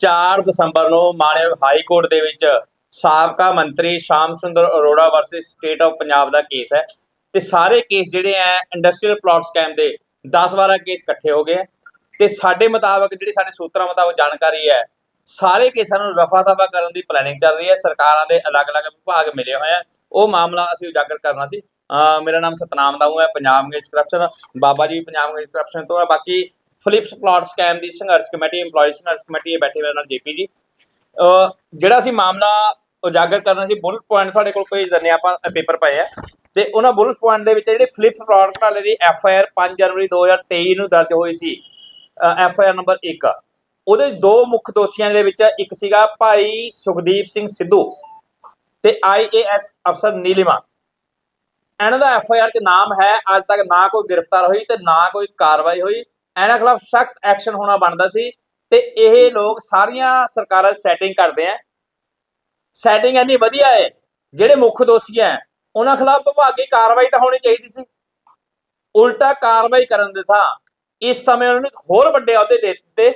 4 ਦਸੰਬਰ ਨੂੰ ਮਾਨਯੋਗ high court ਦੇ ਵਿੱਚ ਸਾਬਕਾ ਮੰਤਰੀ Sham Sundar Arora versus state of Punjab the case ਹੈ ਤੇ ਸਾਰੇ ਕੇਸ ਜਿਹੜੇ ਆ ਇੰਡਸਟਰੀਅਲ ਪਲਾਟ ਸਕੈਮ ਦੇ 10-12 ਕੇਸ ਇਕੱਠੇ ਹੋ ਗਏ ਹੈ ਤੇ ਸਾਡੇ ਮੁਤਾਬਕ ਜਿਹੜੀ ਸਾਡੇ ਸੂਤਰਾਂ ਮੁਤਾਬਕ ਜਾਣਕਾਰੀ ਹੈ, ਸਾਰੇ ਕੇਸਾਂ ਨੂੰ ਰਫਾ ਦਫਾ ਕਰਨ ਦੀ ਪਲੈਨਿੰਗ ਚੱਲ ਰਹੀ ਹੈ। ਸਰਕਾਰਾਂ ਦੇ ਅਲੱਗ-ਅਲੱਗ ਵਿਭਾਗ ਮਿਲੇ ਹੋਏ ਆ। ਉਹ ਮਾਮਲਾ ਅਸੀਂ ਉਜਾਗਰ ਕਰਨਾ ਸੀ। ਅਹ ਮੇਰਾ ਨਾਮ ਸਤਨਾਮ ਦਾਊ ਹੈ, ਪੰਜਾਬ ਅੰਗਰੇਜ਼ ਕਰਪਸ਼ਨ ਬਾਬਾ ਜੀ ਪੰਜਾਬ ਅੰਗਰੇਜ਼ ਕਰਪਸ਼ਨ ਤੋਂ ਹੈ ਬਾਕੀ ਫਿਲਿਪਸ ਪਲਾਟ ਸਕੈਮ ਦੀ ਸੰਘਰਸ਼ ਕਮੇਟੀ, EMPLOYEE ਸੰਘਰਸ਼ ਕਮੇਟੀ, ਇਹ ਬੈਠੇ ਹੋਏ ਨਾਲ ਜੇਪੀ ਜੀ। ਜਿਹੜਾ ਅਸੀਂ ਮਾਮਲਾ ਉਜਾਗਰ ਕਰਨਾ ਸੀ ਬੁਲਟ ਪੁਆਇੰਟ ਤੁਹਾਡੇ ਕੋਲ ਭੇਜ ਦਿੰਦੇ ਆਪਾਂ ਪੇਪਰ ਪਏ ਆ। ਤੇ ਉਹਨਾਂ ਬੁਲਟ ਪੁਆਇੰਟ ਦੇ ਵਿੱਚ ਜਿਹੜੇ ਫਿਲਿਪਸ ਪਲਾਟ ਵਾਲੇ ਦੀ ਐਫ ਆਈ ਆਰ 5 ਜਨਵਰੀ 2023 ਨੂੰ ਦਰਜ ਹੋਈ ਸੀ ਐਫ ਆਈ ਆਰ ਨੰਬਰ 1 ਉਹਦੇ ਦੋ ਮੁੱਖ ਦੋਸ਼ੀਆਂ ਦੇ ਵਿੱਚ ਇੱਕ ਸੀਗਾ ਭਾਈ ਸੁਖਦੀਪ ਸਿੰਘ ਸਿੱਧੂ ਤੇ ਆਈਏਐਸ ਅਫਸਰ ਨੀਲਿਮਾ। ਇਹਨਾਂ ਦਾ ਐਫ ਆਈ ਆਰ ਚ ਨਾਮ ਹੈ, ਅੱਜ ਤੱਕ ਨਾ ਕੋਈ ਗ੍ਰਿਫਤਾਰ ਹੋਈ ਤੇ ਨਾ ਕੋਈ ਕਾਰਵਾਈ ਹੋਈ। ਇਹਨਾਂ ਖਿਲਾਫ ਸਖਤ ਐਕਸ਼ਨ ਹੋਣਾ ਬਣਦਾ ਸੀ ਤੇ ਇਹ ਲੋਕ ਸਾਰੀਆਂ ਸਰਕਾਰਾਂ ਸੈਟਿੰਗ ਕਰਦੇ ਆ। ਸੈਟਿੰਗ ਇੰਨੀ ਵਧੀਆ ਹੈ ਜਿਹੜੇ ਮੁੱਖ ਦੋਸ਼ੀ ਹੈ ਉਹਨਾਂ ਖਿਲਾਫ ਵਿਭਾਗੀ ਕਾਰਵਾਈ ਤਾਂ ਹੋਣੀ ਚਾਹੀਦੀ ਸੀ। ਉਲਟਾ ਕਾਰਵਾਈ ਕਰਨ ਦੇ ਥਾਂ ਇਸ ਸਮੇਂ ਉਹਨਾਂ ਨੂੰ ਹੋਰ ਵੱਡੇ ਅਹੁਦੇ ਦੇ ਦਿੱਤੇ।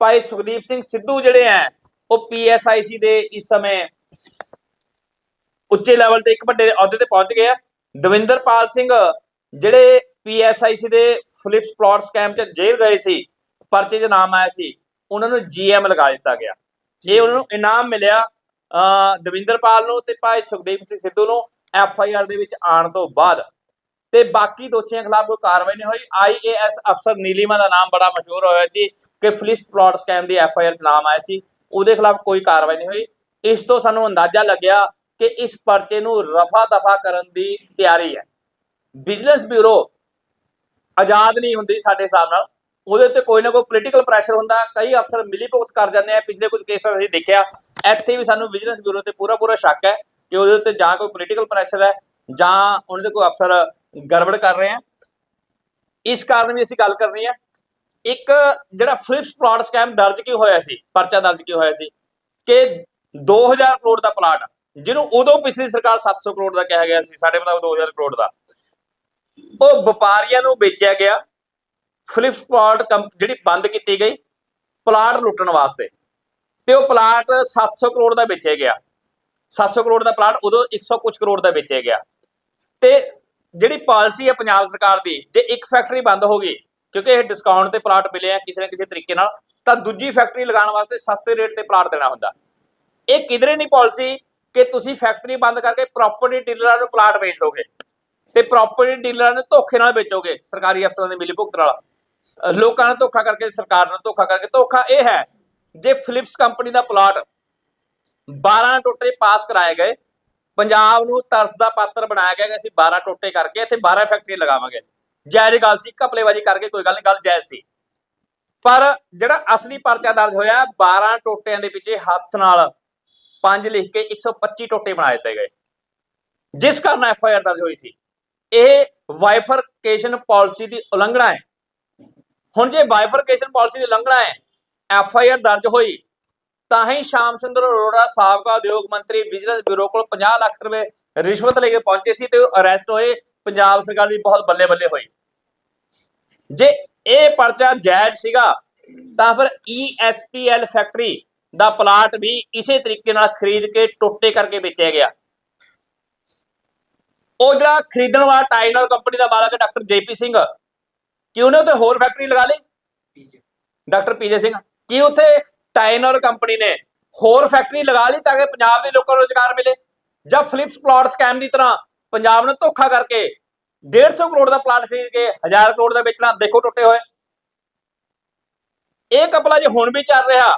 ਭਾਈ ਸੁਖਦੀਪ ਸਿੰਘ ਸਿੱਧੂ ਜਿਹੜੇ ਹੈ ਉਹ ਪੀਐਸਆਈਸੀ ਦੇ ਇਸ ਸਮੇਂ ਉੱਚੇ ਲੈਵਲ ਤੇ ਇੱਕ ਵੱਡੇ ਅਹੁਦੇ ਤੇ ਪਹੁੰਚ ਗਏ ਆ। ਦਵਿੰਦਰਪਾਲ ਸਿੰਘ ਜਿਹੜੇ ਪੀਐਸਆਈਸੀ ਦੇ ਫਲਿਪਸ ਪਲਾਟ ਸਕੈਮ ਚ ਜੇਲ੍ਹ ਗਏ ਸੀ ਪਰਚੇ 'ਚ ਨਾਮ ਆਇਆ ਸੀ ਉਹਨਾਂ ਨੂੰ ਜੀਐਮ ਲਗਾ ਦਿੱਤਾ ਗਿਆ। ਇਹ ਉਹਨਾਂ ਨੂੰ ਇਨਾਮ ਮਿਲਿਆ ਅ ਦਵਿੰਦਰਪਾਲ ਨੂੰ ਤੇ ਭਾਈ ਸੁਖਦੀਪ ਸਿੰਘ ਸਿੱਧੂ ਨੂੰ ਐਫ ਆਈ ਆਰ ਦੇ ਵਿੱਚ ਆਉਣ ਤੋਂ ਬਾਅਦ। ਤੇ ਬਾਕੀ ਦੋਸ਼ੀਆਂ ਖਿਲਾਫ ਕੋਈ ਕਾਰਵਾਈ ਨਹੀਂ ਹੋਈ। ਆਈਏਐਸ ਅਫਸਰ ਨੀਲਿਮਾ ਦਾ ਨਾਮ ਬੜਾ ਮਸ਼ਹੂਰ ਹੋਇਆ ਸੀ ਕਿ ਫਲਿਪਸ ਪਲਾਟ ਸਕੈਮ ਦੀ ਐਫ ਆਈ ਆਰ ਚ ਨਾਮ ਆਇਆ ਸੀ ਉਹਦੇ ਖਿਲਾਫ ਕੋਈ ਕਾਰਵਾਈ ਨਹੀਂ ਹੋਈ। ਇਸ ਤੋਂ ਸਾਨੂੰ ਅੰਦਾਜ਼ਾ ਲੱਗਿਆ ਕਿ ਇਸ ਪਰਚੇ ਨੂੰ ਰਫਾ ਦਫਾ ਕਰਨ ਦੀ ਤਿਆਰੀ ਹੈ। ਵਿਜੀਲੈਂਸ ਬਿਊਰੋ ਆਜ਼ਾਦ ਨਹੀਂ ਹੁੰਦੀ ਸਾਡੇ ਹਿਸਾਬ ਨਾਲ। ਉਹਦੇ ਉੱਤੇ ਕੋਈ ਨਾ ਕੋਈ ਪੋਲੀਟੀਕਲ ਪ੍ਰੈਸ਼ਰ ਹੁੰਦਾ। ਕਈ ਅਫਸਰ ਮਿਲੀ ਭੁਗਤ ਕਰ ਜਾਂਦੇ ਆ। ਪਿਛਲੇ ਕੁਝ ਕੇਸਾਂ ਅਸੀਂ ਦੇਖਿਆ। ਇੱਥੇ ਵੀ ਸਾਨੂੰ ਵਿਜੀਲੈਂਸ ਬਿਊਰੋ ਤੇ ਪੂਰਾ ਪੂਰਾ ਸ਼ੱਕ ਹੈ ਕਿ ਉਹਦੇ ਉੱਤੇ ਜਾਂ ਕੋਈ ਪੋਲੀਟੀਕਲ ਪ੍ਰੈਸ਼ਰ ਹੈ ਜਾਂ ਉਹਨਾਂ ਦੇ ਕੋਈ ਅਫਸਰ ਗੜਬੜ ਕਰ ਰਹੇ ਆ। ਇਸ ਕਾਰਨ ਵੀ ਅਸੀਂ ਗੱਲ ਕਰਨੀ ਹੈ। ਇੱਕ ਜਿਹੜਾ ਫਲਿਪਸ ਪਲਾਟ ਸਕੈਮ ਦਰਜ ਕਿਉਂ ਹੋਇਆ ਸੀ? ਪਰਚਾ ਦਰਜ ਕਿਉਂ ਹੋਇਆ ਸੀ? ਕਿ 2000 ਕਰੋੜ ਦਾ ਪਲਾਟ ਜਿਹਨੂੰ ਉਦੋਂ ਪਿਛਲੀ ਸਰਕਾਰ 700 ਕਰੋੜ ਦਾ ਕਿਹਾ ਗਿਆ ਸੀ। ਸਾਡੇ ਮੁਤਾਬਕ 2000 ਕਰੋੜ ਦਾ। ਉਹ ਵਪਾਰੀਆਂ ਨੂੰ ਵੇਚਿਆ ਗਿਆ ਫਲਿਪਸ ਕੰਪ- ਜਿਹੜੀ ਬੰਦ ਕੀਤੀ ਗਈ ਪਲਾਟ ਲੁੱਟਣ ਵਾਸਤੇ। ਤੇ ਉਹ ਪਲਾਟ 700 ਕਰੋੜ ਦਾ ਵੇਚਿਆ ਗਿਆ। 700 ਕਰੋੜ ਦਾ ਪਲਾਟ ਉਦੋਂ 100 ਕੁਝ ਕਰੋੜ ਦਾ ਵੇਚਿਆ ਗਿਆ। ਤੇ ਜਿਹੜੀ ਪਾਲਿਸੀ ਹੈ ਪੰਜਾਬ ਸਰਕਾਰ ਦੀ, ਜੇ ਇੱਕ ਫੈਕਟਰੀ ਬੰਦ ਹੋ ਗਈ, ਕਿਉਂਕਿ ਇਹ ਡਿਸਕਾਊਂਟ ਤੇ ਪਲਾਟ ਮਿਲੇ ਆ ਕਿਸੇ ਨਾ ਕਿਸੇ ਤਰੀਕੇ ਨਾਲ, ਤਾਂ ਦੂਜੀ ਫੈਕਟਰੀ ਲਗਾਉਣ ਵਾਸਤੇ ਸਸਤੇ ਰੇਟ ਤੇ ਪਲਾਟ ਦੇਣਾ ਹੁੰਦਾ। ਇਹ ਕਿਧਰੇ ਨਹੀਂ ਪਾਲਿਸੀ ਕਿ ਤੁਸੀਂ ਫੈਕਟਰੀ ਬੰਦ ਕਰਕੇ ਪ੍ਰਾਪਰਟੀ ਡੀਲਰਾਂ ਨੂੰ ਪਲਾਟ ਵੇਚ ਦੋਗੇ। ਤੇ ਪ੍ਰਾਪਰਟੀ ਡੀਲਰਾਂ ਨੂੰ ਧੋਖੇ ਨਾਲ ਵੇਚੋਗੇ, ਸਰਕਾਰੀ ਅਫਸਰਾਂ ਦੇ ਮਿਲੀ ਭੁਗਤ ਨਾਲ। ਲੋਕਾਂ ਨਾਲ ਧੋਖਾ ਕਰਕੇ, ਸਰਕਾਰ ਨਾਲ ਧੋਖਾ ਕਰਕੇ। ਧੋਖਾ ਇਹ ਹੈ, ਜੇ ਫਿਲਿਪਸ ਕੰਪਨੀ ਦਾ ਪਲਾਟ 12 ਟੋਟੇ ਪਾਸ ਕਰਾਏ ਗਏ, ਪੰਜਾਬ ਨੂੰ ਤਰਸ ਦਾ ਪਾਤਰ ਬਣਾਇਆ ਗਿਆ ਕਿ ਅਸੀਂ 12 ਟੋਟੇ ਕਰਕੇ ਇੱਥੇ 12 ਫੈਕਟਰੀ ਲਗਾਵਾਂਗੇ। ਜਾਇਜ਼ ਗੱਲ ਸੀ, ਘਪਲੇਬਾਜ਼ੀ ਕਰਕੇ ਕੋਈ ਗੱਲ ਨਹੀਂ, ਗੱਲ ਜਾਇਜ਼ ਸੀ। ਪਰ ਜਿਹੜਾ ਅਸਲੀ ਪਰਚਾ ਦਰਜ ਹੋਇਆ 12 ਟੋਟਿਆਂ ਦੇ ਪਿੱਛੇ ਹੱਥ ਨਾਲ ਪੰਜ ਲਿਖ ਕੇ 125 ਟੋਟੇ ਬਣਾ ਦਿੱਤੇ ਗਏ। ਜਿਸ ਕਾਰਨ ਐਫ ਆਈ ਆਰ ਦਰਜ ਹੋਈ ਸੀ। ਇਹ ਵਾਈਫਰਕੇਸ਼ਨ ਪਾਲਿਸੀ ਦੀ ਉਲੰਘਣਾ ਹੈ। ਹੁਣ ਜੇ ਵਾਈਫਰਕੇਸ਼ਨ ਪਾਲਿਸੀ ਦੀ ਉਲੰਘਣਾ ਹੈ ਐਫ ਆਈ ਆਰ ਦਰਜ ਹੋਈ, ਤਾਂ ਹੀ ਸ਼ਾਮ ਸੁੰਦਰ ਅਰੋੜਾ, ਸਾਬਕਾ ਉਦਯੋਗ ਮੰਤਰੀ, ਵਿਜੀਲੈਂਸ ਬਿਊਰੋ ਕੋਲ 50 ਲੱਖ ਰੁਪਏ ਰਿਸ਼ਵਤ ਲੈ ਕੇ ਪਹੁੰਚੇ ਸੀ ਤੇ ਉਹ ਅਰੈਸਟ ਹੋਏ, ਪੰਜਾਬ ਸਰਕਾਰ ਦੀ ਬਹੁਤ ਬੱਲੇ ਬੱਲੇ ਹੋਈ। ਜੇ ਇਹ ਪਰਚਾ ਜਾਇਜ਼ ਸੀਗਾ, ਤਾਂ ਫਿਰ E ESPL ਫੈਕਟਰੀ ਦਾ ਪਲਾਟ ਵੀ ਇਸੇ ਤਰੀਕੇ ਨਾਲ ਖਰੀਦ ਕੇ ਟੋਟੇ ਕਰਕੇ ਵੇਚਿਆ ਗਿਆ। ਉਹ ਜਿਹੜਾ ਖਰੀਦਣ ਵਾਲਾ ਟਾਈਨਰ ਕੰਪਨੀ ਦਾ ਮਾਲਕ ਡਾਕਟਰ ਜੇਪੀ ਸਿੰਘ ਕਿ ਉਹਨੇ ਉੱਥੇ ਹੋਰ ਫੈਕਟਰੀ ਲਗਾ ਲਈ? ਡਾਕਟਰ ਪੀਜੇ ਸਿੰਘ ਕੀ ਉੱਥੇ ਟਾਈਨਰ ਕੰਪਨੀ ਨੇ ਹੋਰ ਫੈਕਟਰੀ ਲਗਾ ਲਈ ਤਾਂ ਕਿ ਪੰਜਾਬ ਦੇ ਲੋਕਾਂ ਨੂੰ ਰੋਜ਼ਗਾਰ ਮਿਲੇ? ਜਾਂ ਫਲਿਪਸ ਪਲਾਟ ਸਕੈਮ ਦੀ ਤਰ੍ਹਾਂ ਪੰਜਾਬ ਨੂੰ ਧੋਖਾ ਕਰਕੇ 150 ਕਰੋੜ ਦਾ ਪਲਾਟ ਖਰੀਦ ਕੇ 1000 ਕਰੋੜ ਦਾ ਵੇਚਣਾ ਦੇਖੋ ਟੁੱਟੇ ਹੋਏ। ਇਹ ਕਪਲਾ ਜੇ ਹੁਣ ਵੀ ਚੱਲ ਰਿਹਾ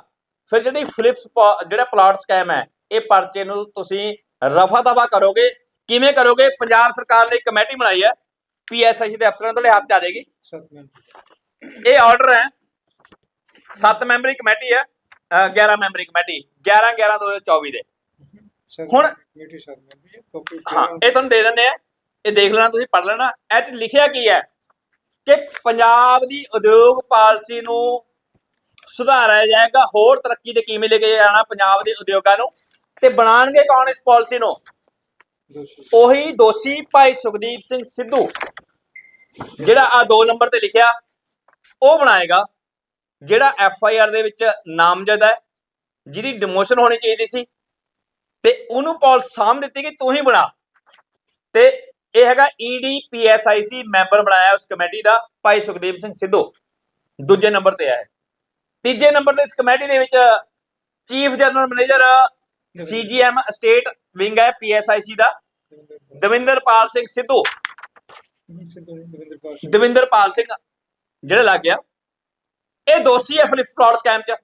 ਫਿਰ ਜਿਹੜੀ ਫਲਿਪਸ ਜਿਹੜਾ ਪਲਾਟ ਸਕੈਮ ਹੈ ਇਹ ਪਰਚੇ ਨੂੰ ਤੁਸੀਂ ਰਫਾ ਦਫਾ ਕਰੋਗੇ। ਕਿਵੇਂ ਕਰੋਗੇ? ਪੰਜਾਬ ਸਰਕਾਰ ਨੇ ਕਮੇਟੀ ਬਣਾਈ ਹੈ। ਪੀਐਸਆਈ ਦੇ ਅਫਸਰਾਂ ਤੁਹਾਡੇ ਹੱਥ ਚ ਆ ਜਾਏਗੀ। ਇਹ ਆਰਡਰ ਹੈ। 7 ਮੈਂਬਰੀ ਕਮੇਟੀ ਹੈ। ਅਹ 11 ਮੈਂਬਰੀ ਕਮੇਟੀ। 11 11 2024 ਦੇ। ਹੁਣ- ਹਾਂ ਇਹ ਤੁਹਾਨੂੰ ਦੇ ਦਿੰਦੇ ਆ ਇਹ ਦੇਖ ਲੈਣਾ ਤੁਸੀਂ ਪੜ੍ਹ ਲੈਣਾ। ਇਹ ਚ ਲਿਖਿਆ ਕੀ ਹੈ? ਕਿ ਪੰਜਾਬ ਦੀ ਉਦਯੋਗ ਪਾਲਿਸੀ ਨੂੰ ਸੁਧਾਰਿਆ ਜਾਏਗਾ। ਹੋਰ ਤਰੱਕੀ ਦੇ ਕਿਵੇਂ ਲੈ ਕੇ ਜਾਣਾ ਪੰਜਾਬ ਦੇ ਉਦਯੋਗਾਂ ਨੂੰ? ਤੇ ਬਣਾਉਣਗੇ ਕੌਣ ਇਸ ਪਾਲਿਸੀ ਨੂੰ? ਉਹੀ ਦੋਸ਼ੀ ਭਾਈ ਸੁਖਦੀਪ ਸਿੰਘ ਸਿੱਧੂ ਜਿਹੜਾ ਆ 2 ਨੰਬਰ ਤੇ ਲਿਖਿਆ ਉਹ ਬਣਾਏਗਾ ਜਿਹੜਾ ਐਫ ਆਈ ਆਰ ਦੇ ਵਿੱਚ ਨਾਮਜ਼ਦ ਹੈ ਜਿਹਦੀ ਡਿਮੋਸ਼ਨ ਹੋਣੀ ਚਾਹੀਦੀ ਸੀ ਤੇ ਉਹਨੂੰ ਪਾਲਿਸੀ ਸਾਂਭ ਦਿੱਤੀ ਕਿ ਤੂੰ ਹੀ ਬਣਾ। ਤੇ ਇਹ ਹੈਗਾ E ਈਡੀਪੀਐਸਆਈਸੀ ਮੈਂਬਰ ਬਣਾਇਆ ਉਸ ਕਮੇਟੀ ਦਾ ਭਾਈ ਸੁਖਦੇਵ ਸਿੰਘ ਸਿੱਧੂ। ਦੂਜੇ ਨੰਬਰ ਤੇ ਆਇਆ। ਤੀਜੇ ਨੰਬਰ ਤੇ ਇਸ ਕਮੇਟੀ ਦੇ ਵਿੱਚ chief general manager CGM state wing ਹੈ ਪੀਐਸਆਈਸੀ ਦਾ। ਦਵਿੰਦਰਪਾਲ ਸਿੰਘ ਸਿੱਧੂ। ਦਵਿੰਦਰਪਾਲ ਸਿੰਘ ਜਿਹੜਾ ਲੱਗ ਗਿਆ। ਇਹ ਦੋਸ਼ੀ ਹੈ ਫਲਿਪ ਫਲੋਰ ਸਕੈਮ 'ਚ।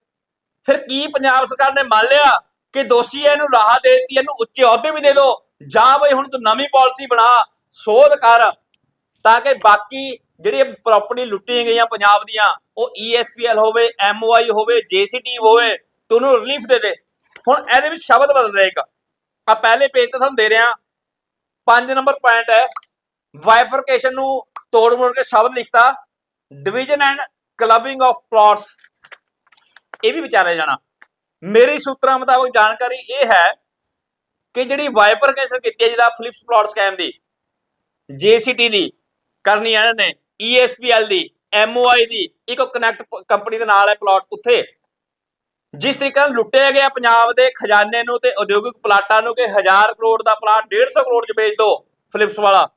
ਫਿਰ ਕੀ ਪੰਜਾਬ ਸਰਕਾਰ ਨੇ ਮੰਨ ਲਿਆ ਕਿ ਦੋਸ਼ੀ ਹੈ, ਇਹਨੂੰ ਰਾਹ ਦੇ ਦਿੱਤੀ, ਇਹਨੂੰ ਉੱਚੇ ਅਹੁਦੇ ਵੀ ਦੇ ਦਿਓ ਜਾਂ ਬਈ ਹੁਣ ਤੂੰ ਨਵੀਂ ਪਾਲਿਸੀ ਬਣਾ, ਸੋਧ ਕਰ, ਤਾਂ ਕਿ ਬਾਕੀ ਜਿਹੜੀ ਪ੍ਰਾਪਰਟੀ ਲੁੱਟੀਆਂ ਗਈਆਂ ਪੰਜਾਬ ਦੀਆਂ, ਉਹ E ESPL ਹੋਵੇ MOI ਹੋਵੇ JCT ਹੋਵੇ, ਤੂੰ ਉਹਨੂੰ ਰਿਲੀਫ ਦੇ ਦੇ। ਹੁਣ ਇਹਦੇ ਵਿੱਚ ਸ਼ਬਦ ਬਦਲ ਰਿਹਾ ਆ ਪਹਿਲੇ ਪੇਜ ਤੇ ਤੁਹਾਨੂੰ ਦੇ ਰਿਹਾ। ਪੰਜ ਨੰਬਰ ਪੁਆਇੰਟ ਹੈ। ਵਾਈਫਰਕੇਸ਼ਨ ਨੂੰ ਤੋੜ ਮੋੜ ਕੇ ਸ਼ਬਦ ਲਿਖਤਾ। Division and clubbing of plots ਇਹ ਵੀ ਵਿਚਾਰਿਆ ਜਾਣਾ। ਮੇਰੀ ਸੂਤਰਾਂ ਮੁਤਾਬਕ ਜਾਣਕਾਰੀ ਇਹ ਹੈ ਕਿ ਜਿਹੜੀ ਵਾਈਫਰਕੇਸ਼ਨ ਕੀਤੀ ਹੈ, ਜਿਹਦਾ ਫਲਿਪਸ ਪਲਾਟ ਸਕੈਮ ਦੀ JCT ਦੀ, ਕਰਨੀ ਹੈ ਇਹਨਾਂ ਨੇ ESPL ਦੀ MOI ਦੀ, ਇੱਕ ਕਨੈਕਟ ਕੰਪਨੀ ਦੇ ਨਾਲ ਹੈ ਪਲਾਟ ਉੱਥੇ। ਜਿਸ ਤਰੀਕੇ ਨਾਲ ਲੁੱਟਿਆ ਗਿਆ ਪੰਜਾਬ ਦੇ ਖਜ਼ਾਨੇ ਨੂੰ ਤੇ ਉਦਯੋਗਿਕ ਪਲਾਟਾਂ ਨੂੰ ਕਿ 1000 ਕਰੋੜ ਦਾ ਪਲਾਟ 150 ਕਰੋੜ ਚ ਵੇਚ ਦੋ ਫਲਿਪਸ ਵਾਲਾ।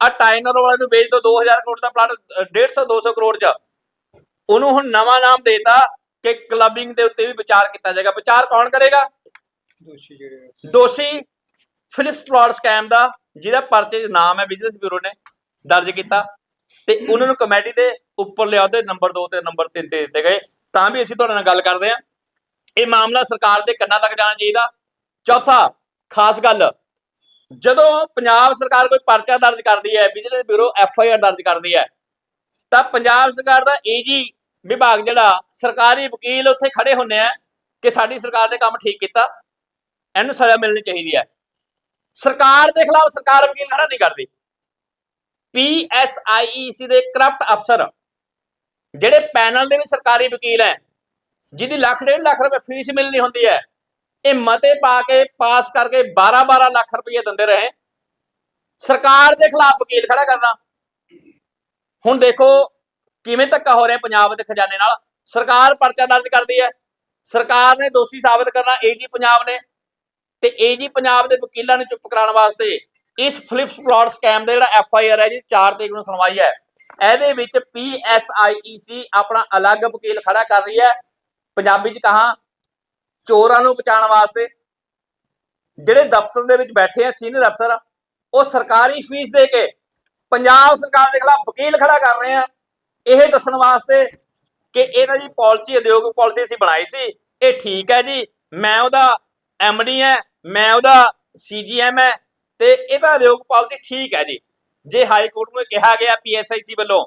ਆ ਟਾਈਨਰ ਵਾਲੇ ਨੂੰ ਵੇਚ ਦੋ 2000 ਕਰੋੜ ਦਾ ਪਲਾਟ 150 200 ਕਰੋੜ ਚ। ਉਹਨੂੰ ਹੁਣ ਨਵਾਂ ਨਾਮ ਦੇਤਾ ਕਿ ਕਲੱਬਿੰਗ ਦੇ ਉੱਤੇ ਵੀ ਵਿਚਾਰ ਕੀਤਾ ਜਾਏਗਾ। ਵਿਚਾਰ ਕੌਣ ਕਰੇਗਾ? ਦੋਸ਼ੀ ਜਿਹੜੇ ਦੋਸ਼ੀ ਫਿਲਿਪਸ ਪਲਾਟ ਸਕੈਮ ਦਾ ਜਿਹਦਾ ਪਰਚੇ 'ਚ ਨਾਮ ਹੈ ਵਿਜੀਲੈਂਸ ਬਿਊਰੋ ਨੇ ਦਰਜ ਕੀਤਾ। ਤੇ ਉਹਨਾਂ ਨੂੰ ਕਮੇਟੀ ਦੇ ਉੱਪਰਲੇ ਅਹੁਦੇ ਨੰਬਰ 2 ਤੇ ਨੰਬਰ 3 ਤੇ ਦਿੱਤੇ ਗਏ। ਤਾਂ ਵੀ ਅਸੀਂ ਤੁਹਾਡੇ ਨਾਲ ਗੱਲ ਕਰਦੇ ਹਾਂ। ਇਹ ਮਾਮਲਾ ਸਰਕਾਰ ਦੇ ਕੰਨਾਂ ਤੱਕ ਜਾਣਾ ਚਾਹੀਦਾ। ਚੌਥਾ, ਖਾਸ ਗੱਲ, ਜਦੋਂ ਪੰਜਾਬ ਸਰਕਾਰ ਕੋਈ ਪਰਚਾ ਦਰਜ ਕਰਦੀ ਹੈ, vigilance bureau F I R ਦਰਜ ਕਰਦੀ ਹੈ, ਤਾਂ ਪੰਜਾਬ ਸਰਕਾਰ ਦਾ ਏਜੀ ਵਿਭਾਗ ਜਿਹੜਾ, ਸਰਕਾਰੀ ਵਕੀਲ ਉੱਥੇ ਖੜੇ ਹੁੰਦੇ ਆ ਕਿ ਸਾਡੀ ਸਰਕਾਰ ਨੇ ਕੰਮ ਠੀਕ ਕੀਤਾ, ਇਹਨੂੰ ਸਜ਼ਾ ਮਿਲਣੀ ਚਾਹੀਦੀ ਹੈ। ਸਰਕਾਰ ਦੇ ਖਿਲਾਫ ਸਰਕਾਰ ਵਕੀਲ ਖੜਾ ਨਹੀਂ ਕਰਦੀ। ਪੀਐਸਆਈਈਸੀ ਦੇ ਕਰਪਟ ਅਫਸਰ, ਜਿਹੜੇ ਪੈਨਲ ਦੇ ਵੀ ਸਰਕਾਰੀ ਵਕੀਲ ਹੈ ਜਿਹਦੀ ਲੱਖ ਡੇਢ ਲੱਖ ਰੁਪਏ ਫੀਸ ਮਿਲਣੀ ਹੁੰਦੀ ਹੈ, ਇਹ ਮਤੇ ਪਾ ਕੇ ਪਾਸ ਕਰਕੇ 12-12 ਲੱਖ ਰੁਪਏ ਦਿੰਦੇ ਰਹੇ। ਸਰਕਾਰ ਦੇ ਖਿਲਾਫ ਵਕੀਲ ਖੜਾ ਕਰਨਾ। ਹੁਣ ਦੇਖੋ ਕਿਵੇਂ ਧੱਕਾ ਹੋ ਰਿਹਾ ਪੰਜਾਬ ਦੇ ਖਜ਼ਾਨੇ ਨਾਲ। ਸਰਕਾਰ ਪਰਚਾ ਦਰਜ ਕਰਦੀ ਹੈ। ਸਰਕਾਰ ਨੇ ਦੋਸ਼ੀ ਸਾਬਤ ਕਰਨਾ, ਏਜੀ ਪੰਜਾਬ ਨੇ। ਤੇ ਏਜੀ ਪੰਜਾਬ ਦੇ ਵਕੀਲਾਂ ਨੂੰ ਚੁੱਪ ਕਰਾਉਣ ਵਾਸਤੇ ਇਸ ਫਲਿਪਸ ਪਲਾਟ ਸਕੈਮ ਦਾ ਜਿਹੜਾ ਐਫ ਆਈ ਆਰ ਹੈ ਜੀ 4 ਤਰੀਕ ਨੂੰ ਸੁਣਵਾਈ ਹੈ। ਇਹਦੇ ਵਿੱਚ ਪੀ ਐਸ ਆਈ ਈ ਸੀ ਆਪਣਾ ਅਲੱਗ ਵਕੀਲ ਖੜਾ ਕਰ ਰਹੀ ਹੈ। ਪੰਜਾਬੀ ਚ ਕਹਾ, ਚੋਰਾਂ ਨੂੰ ਬਚਾਉਣ ਵਾਸਤੇ ਜਿਹੜੇ ਦਫ਼ਤਰ ਦੇ ਵਿੱਚ ਬੈਠੇ ਆ ਸੀਨੀਅਰ ਅਫਸਰ ਉਹ ਸਰਕਾਰੀ ਫੀਸ ਦੇ ਕੇ ਪੰਜਾਬ ਸਰਕਾਰ ਦੇ ਖਿਲਾਫ ਵਕੀਲ ਖੜਾ ਕਰ ਰਹੇ ਆ। ਇਹ ਦੱਸਣ ਵਾਸਤੇ ਕਿ ਇਹਦਾ ਜੀ ਪਾਲਿਸੀ ਉਦਯੋਗਿਕ ਪਾਲਿਸੀ ਅਸੀਂ ਬਣਾਈ ਸੀ। ਇਹ ਠੀਕ ਹੈ ਜੀ, ਮੈਂ ਉਹਦਾ ਐਮਡੀ ਹੈ ਮੈਂ ਉਹਦਾ ਸੀਜੀਐਮ ਹੈ ਤੇ ਇਹਦਾ ਉਦਯੋਗ ਪਾਲਿਸੀ ਠੀਕ ਹੈ ਜੀ। ਜੇ ਹਾਈ ਕੋਰਟ ਨੂੰ ਇਹ ਕਿਹਾ ਗਿਆ ਪੀਐਸਆਈਸੀ ਵੱਲੋਂ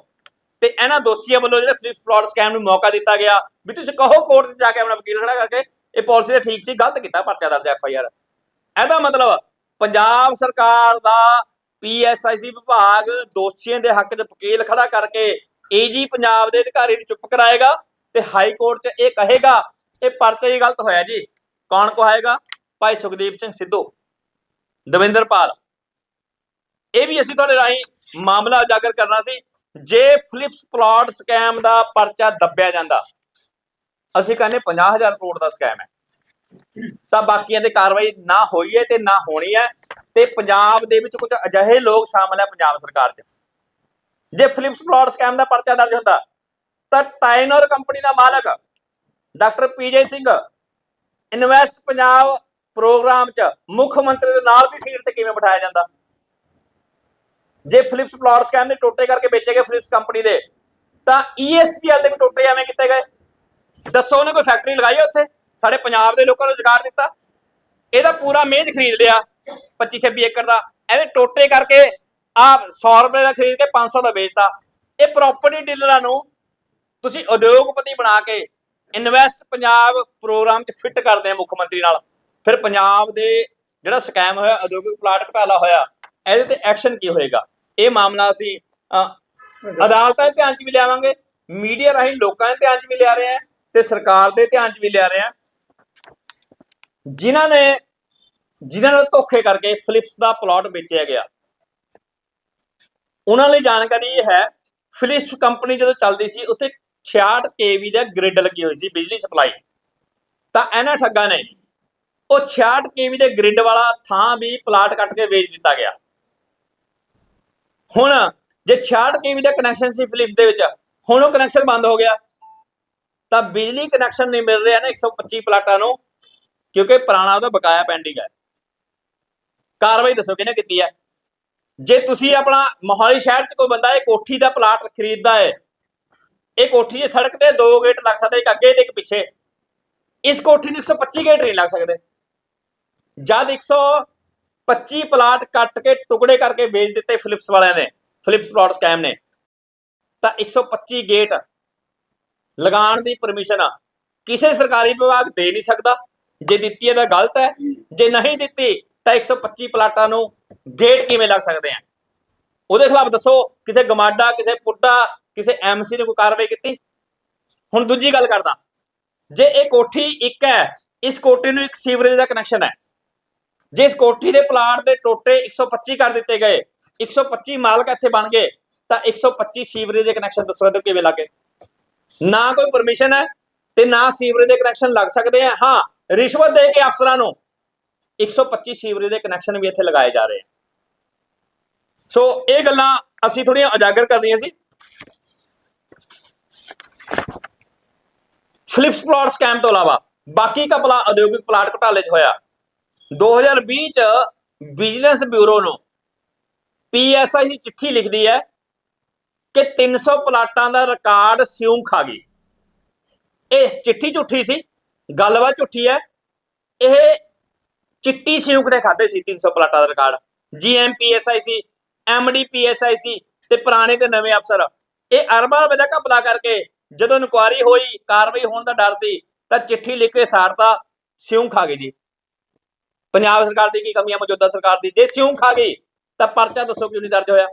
ਤੇ ਇਹਨਾਂ ਦੋਸ਼ੀਆਂ ਵੱਲੋਂ ਜਿਹੜਾ ਫਲਿਪ ਫਲੋਰ ਸਕੈਮ ਨੂੰ ਮੌਕਾ ਦਿੱਤਾ ਗਿਆ ਵੀ ਤੁਸੀਂ ਕਹੋ ਕੋਰਟ 'ਚ ਜਾ ਕੇ ਆਪਣਾ ਵਕੀਲ ਖੜਾ ਕਰਕੇ ਇਹ ਪਾਲਿਸੀ ਤਾਂ ਠੀਕ ਸੀ, ਗਲਤ ਕੀਤਾ ਪਰਚਾ ਦਰਜ ਐਫ ਆਈ ਆਰ। ਇਹਦਾ ਮਤਲਬ ਪੰਜਾਬ ਸਰਕਾਰ ਦਾ ਪੀਐਸਆਈਸੀ ਵਿਭਾਗ ਦੋਸ਼ੀਆਂ ਦੇ ਹੱਕ 'ਚ ਵਕੀਲ ਖੜਾ ਕਰਕੇ ਏਜੀ ਪੰਜਾਬ ਦੇ ਅਧਿਕਾਰੀ ਨੂੰ ਚੁੱਪ ਕਰਾਏਗਾ ਤੇ ਹਾਈ ਕੋਰਟ 'ਚ ਇਹ ਕਹੇਗਾ, ਇਹ ਪਰਚਾ ਹੀ ਗਲਤ ਹੋਇਆ ਜੀ। ਕੌਣ ਕਹਾਏਗਾ? ਭਾਈ ਸੁਖਦੀਪ ਸਿੰਘ ਸਿੱਧੂ। ਦਵਿੰਦਰਪਾਲ। ਇਹ ਵੀ ਅਸੀਂ ਤੁਹਾਡੇ ਰਾਹੀਂ ਮਾਮਲਾ ਉਜਾਗਰ ਕਰਨਾ ਸੀ। ਜੇ ਫਲਿਪਸ ਪਲਾਟ ਸਕੈਮ ਦਾ ਪਰਚਾ ਦੱਬਿਆ ਜਾਂਦਾ, ਅਸੀਂ ਕਹਿੰਦੇ 50000 ਕਰੋੜ ਦਾ ਸਕੈਮ ਹੈ। ਤਾਂ ਬਾਕੀਆਂ ਦੇ ਕਾਰਵਾਈ ਨਾ ਹੋਈ ਹੈ ਤੇ ਨਾ ਹੋਣੀ ਹੈ ਤੇ ਪੰਜਾਬ ਦੇ ਵਿੱਚ ਕੁਝ ਅਜਿਹੇ ਲੋਕ ਸ਼ਾਮਲ ਹੈ ਪੰਜਾਬ ਸਰਕਾਰ 'ਚ। ਜੇ ਫਲਿਪਸ ਪਲਾਟ ਸਕੈਮ ਦਾ ਪਰਚਾ ਦਰਜ ਹੁੰਦਾ, ਤਾਂ ਟਾਈਨਰ ਕੰਪਨੀ ਦਾ ਮਾਲਕ doctor PJ Singh invest Punjab programme 'ਚ ਮੁੱਖ ਮੰਤਰੀ ਦੇ ਨਾਲ ਦੀ ਸੀਟ ਤੇ ਕਿਵੇਂ ਬਿਠਾਇਆ ਜਾਂਦਾ? ਜੇ ਫਲਿਪਸ ਪਲਾਟ ਸਕੈਮ ਦੇ ਟੋਟੇ ਕਰਕੇ ਵੇਚੇ ਗਏ ਫਲਿਪਸ ਕੰਪਨੀ ਦੇ, ਤਾਂ ESPL ਦੇ ਵੀ ਟੋਟੇ ਐਵੇਂ ਕੀਤੇ ਗਏ। ਦੱਸੋ ਉਹਨੇ ਕੋਈ ਫੈਕਟਰੀ ਲਗਾਈ ਉੱਥੇ? ਸਾਡੇ ਪੰਜਾਬ ਦੇ ਲੋਕਾਂ ਨੂੰ ਰੁਜ਼ਗਾਰ ਦਿੱਤਾ। ਇਹਦਾ ਪੂਰਾ ਮੇਜ਼ ਖਰੀਦ ਲਿਆ 25 26 ਏਕੜ ਦਾ। ਇਹਦੇ ਟੋਟੇ ਕਰਕੇ ਆ 100 ਰੁਪਏ ਦਾ ਖਰੀਦ ਕੇ 500 ਦਾ ਵੇਚਤਾ। ਇਹ ਪ੍ਰਾਪਰਟੀ ਡੀਲਰਾਂ ਨੂੰ ਤੁਸੀਂ ਉਦਯੋਗਪਤੀ ਬਣਾ ਕੇ ਇਨਵੈਸਟ ਪੰਜਾਬ ਪ੍ਰੋਗਰਾਮ 'ਚ ਫਿੱਟ ਕਰਦੇ ਆ ਮੁੱਖ ਮੰਤਰੀ ਨਾਲ। ਫਿਰ ਪੰਜਾਬ ਦੇ ਜਿਹੜਾ ਸਕੈਮ ਹੋਇਆ, ਉਦਯੋਗਿਕ ਪਲਾਟ ਘਪਾਲਾ ਹੋਇਆ, ਇਹਦੇ ਤੇ ਐਕਸ਼ਨ ਕੀ ਹੋਏਗਾ? ਇਹ ਮਾਮਲਾ ਅਸੀਂ ਅ, ਅਦਾਲਤਾਂ ਦੇ ਧਿਆਨ 'ਚ ਵੀ ਲਿਆਵਾਂਗੇ ਮੀਡੀਆ ਰਾਹੀਂ ਲੋਕਾਂ ਦੇ ਧਿਆਨ 'ਚ ਵੀ ਲਿਆ ਰਹੇ ਆ ਤੇ ਸਰਕਾਰ ਦੇ ਧਿਆਨ 'ਚ ਵੀ ਲਿਆ ਰਹੇ ਆ ਜਿਨ੍ਹਾਂ ਨੇ ਜਿਨ੍ਹਾਂ ਨਾਲ ਧੋਖੇ ਕਰਕੇ ਫਿਲਿਪਸ ਦਾ ਪਲਾਟ ਵੇਚਿਆ ਗਿਆ ਉਹਨਾਂ ਲਈ ਜਾਣਕਾਰੀ ਇਹ ਹੈ ਫਿਲਿਪਸ ਕੰਪਨੀ ਜਦੋਂ ਚੱਲਦੀ ਸੀ ਉੱਥੇ 66 ਕੇਵੀ ਦਾ ਗ੍ਰਿਡ ਲੱਗੀ ਹੋਈ ਸੀ ਬਿਜਲੀ ਸਪਲਾਈ। ਤਾਂ ਇਹਨਾਂ ਠੱਗਾਂ ਨੇ ਉਹ 66 ਕੇਵੀ ਦੇ ਗ੍ਰਿਡ ਵਾਲਾ ਥਾਂ ਵੀ ਪਲਾਟ ਕੱਟ ਕੇ ਵੇਚ ਦਿੱਤਾ ਗਿਆ। ਹੁਣ ਜੇ 66 ਕੇਵੀ ਦਾ ਕਨੈਕਸ਼ਨ ਸੀ ਫਿਲਿਪਸ ਦੇ ਵਿੱਚ, ਹੁਣ ਉਹ ਕਨੈਕਸ਼ਨ ਬੰਦ ਹੋ ਗਿਆ। ਤਾਂ ਬਿਜਲੀ ਕਨੈਕਸ਼ਨ ਨਹੀਂ ਮਿਲ ਰਿਹਾ ਨਾ 125 ਪਲਾਟਾਂ ਨੂੰ, ਕਿਉਂਕਿ ਪੁਰਾਣਾ ਉਹਦਾ ਬਕਾਇਆ ਪੈਂਡਿੰਗ ਹੈ। ਕਾਰਵਾਈ ਦੱਸੋ ਕਿਹਨੇ ਕੀਤੀ ਹੈ? ਜੇ ਤੁਸੀਂ ਆਪਣਾ ਮੋਹਾਲੀ ਸ਼ਹਿਰ 'ਚ ਕੋਈ ਬੰਦਾ ਇਹ ਕੋਠੀ ਦਾ ਪਲਾਟ ਖਰੀਦਦਾ ਹੈ, ਇਹ ਕੋਠੀ ਦੇ ਸੜਕ ਤੇ ਦੋ ਗੇਟ ਲੱਗ ਸਕਦੇ, ਇੱਕ ਅੱਗੇ ਤੇ ਇੱਕ ਪਿੱਛੇ। ਇਸ ਕੋਠੀ ਨੂੰ 125 ਗੇਟ ਨਹੀਂ ਲੱਗ ਸਕਦੇ। ਜਦ 125 ਪਲਾਟ ਕੱਟ ਕੇ ਟੁਕੜੇ ਕਰਕੇ ਵੇਚ ਦਿੱਤੇ ਫਿਲਿਪਸ ਵਾਲਿਆਂ ਨੇ ਫਿਲਿਪਸ ਪਲਾਟ ਸਕੈਮ ਨੇ। ਤਾਂ 125 ਗੇਟ ਲਗਾਉਣ ਦੀ ਪਰਮਿਸ਼ਨ ਕਿਸੇ ਸਰਕਾਰੀ ਵਿਭਾਗ ਦੇ ਨਹੀਂ ਸਕਦਾ। ਜੇ ਦਿੱਤੀ ਹੈ ਤਾਂ ਗਲਤ ਹੈ, ਜੇ ਨਹੀਂ ਦਿੱਤੀ ਤਾਂ 125 ਪਲਾਟਾਂ ਨੂੰ ਗੇਟ ਕਿਵੇਂ ਲੱਗ ਸਕਦੇ ਆ? ਉਹਦੇ ਖਿਲਾਫ ਦੱਸੋ, ਕਿਸੇ ਗਮਾਡਾ, ਕਿਸੇ ਪੁੱਡਾ, ਕਿਸੇ ਐਮਸੀ ਨੇ ਕੋਈ ਕਾਰਵਾਈ ਕੀਤੀ? ਹੁਣ ਦੂਜੀ ਗੱਲ ਕਰਦਾ। ਜੇ ਇਹ ਕੋਠੀ ਇੱਕ ਹੈ, ਇਸ ਕੋਠੀ ਨੂੰ ਇੱਕ ਸੀਵਰੇਜ ਦਾ ਕਨੈਕਸ਼ਨ ਹੈ। ਜੇ ਇਸ ਕੋਠੀ ਦੇ ਪਲਾਟ ਦੇ ਟੋਟੇ 125 ਕਰ ਦਿੱਤੇ ਗਏ 125 ਮਾਲਕ ਇੱਥੇ ਬਣ ਗਏ, ਤਾਂ 125 ਸੀਵਰੇਜ ਦੇ ਕਨੈਕਸ਼ਨ ਦੱਸੋ ਇਹਦੇ ਕਿਵੇਂ ਲੱਗੇ ਨਾ ਕੋਈ ਪਰਮਿਸ਼ਨ ਹੈ ਤੇ ਨਾ ਸੀਵਰੇਜ ਦੇ ਕਨੈਕਸ਼ਨ ਲੱਗ ਸਕਦੇ ਆ। ਹਾਂ, ਰਿਸ਼ਵਤ ਦੇ ਕੇ ਅਫਸਰਾਂ ਨੂੰ 125 ਸੀਵਰੇਜ ਦੇ ਕਨੈਕਸ਼ਨ ਵੀ ਇੱਥੇ ਲਗਾਏ ਜਾ ਰਹੇ ਆ। ਸੋ ਇਹ ਗੱਲਾਂ ਅਸੀਂ ਥੋੜੀਆਂ ਉਜਾਗਰ ਕਰਨੀਆਂ ਸੀ। ਫਲਿਪਸ ਪਲਾਟ ਸਕੈਮ ਤੋਂ ਇਲਾਵਾ ਬਾਕੀ ਕਪਲਾ ਉਦਯੋਗਿਕ ਪਲਾਟ ਘੁਟਾਲੇ 'ਚ ਹੋਇਆ। 2020 ਚ ਵਿਜੀਲੈਂਸ ਬਿਊਰੋ ਨੂੰ ਪੀਐਸਆਈ ਦੀ ਚਿੱਠੀ ਲਿਖਦੀ ਹੈ ਕਿ 300 ਪਲਾਟਾਂ ਦਾ ਰਿਕਾਰਡ ਸਿਉਂ ਖਾ ਗਈ। ਇਹ ਚਿੱਠੀ ਝੂਠੀ ਸੀ, ਗੱਲਬਾਤ ਝੂਠੀ ਹੈ। ਇਹ ਚਿੱਟੀ ਸਿਉਂਕ ਨੇ ਖਾਦੇ ਸੀ 300 ਪਲਾਟਾਂ ਦਾ ਰਿਕਾਰਡ ਜੀਐਮਪੀਐਸਆਈ ਸੀ ਐਮਡੀਪੀਐਸਆਈ ਸੀ ਤੇ ਪੁਰਾਣੇ ਤੇ ਨਵੇਂ ਅਫਸਰ। ਇਹ ਅਰਬਾਂ ਰੁਪਏ ਦਾ ਘਪਲਾ ਕਰਕੇ ਜਦੋਂ ਇਨਕੁਆਰੀ ਹੋਈ, ਕਾਰਵਾਈ ਹੋਣ ਦਾ ਡਰ ਸੀ, ਤਾਂ ਚਿੱਠੀ ਲਿਖ ਕੇ ਸਾਰਤਾ ਸਿਉਂ ਖਾ ਗਈ ਜੀ। ਪੰਜਾਬ ਸਰਕਾਰ ਦੀ ਕੀ ਕਮੀ ਹੈ ਮੌਜੂਦਾ ਸਰਕਾਰ ਦੀ? ਜੇ ਸਿਉਂ ਖਾ ਗਈ, ਤਾਂ ਪਰਚਾ ਦੱਸੋ ਕਿਉਂ ਨਹੀਂ ਦਰਜ ਹੋਇਆ।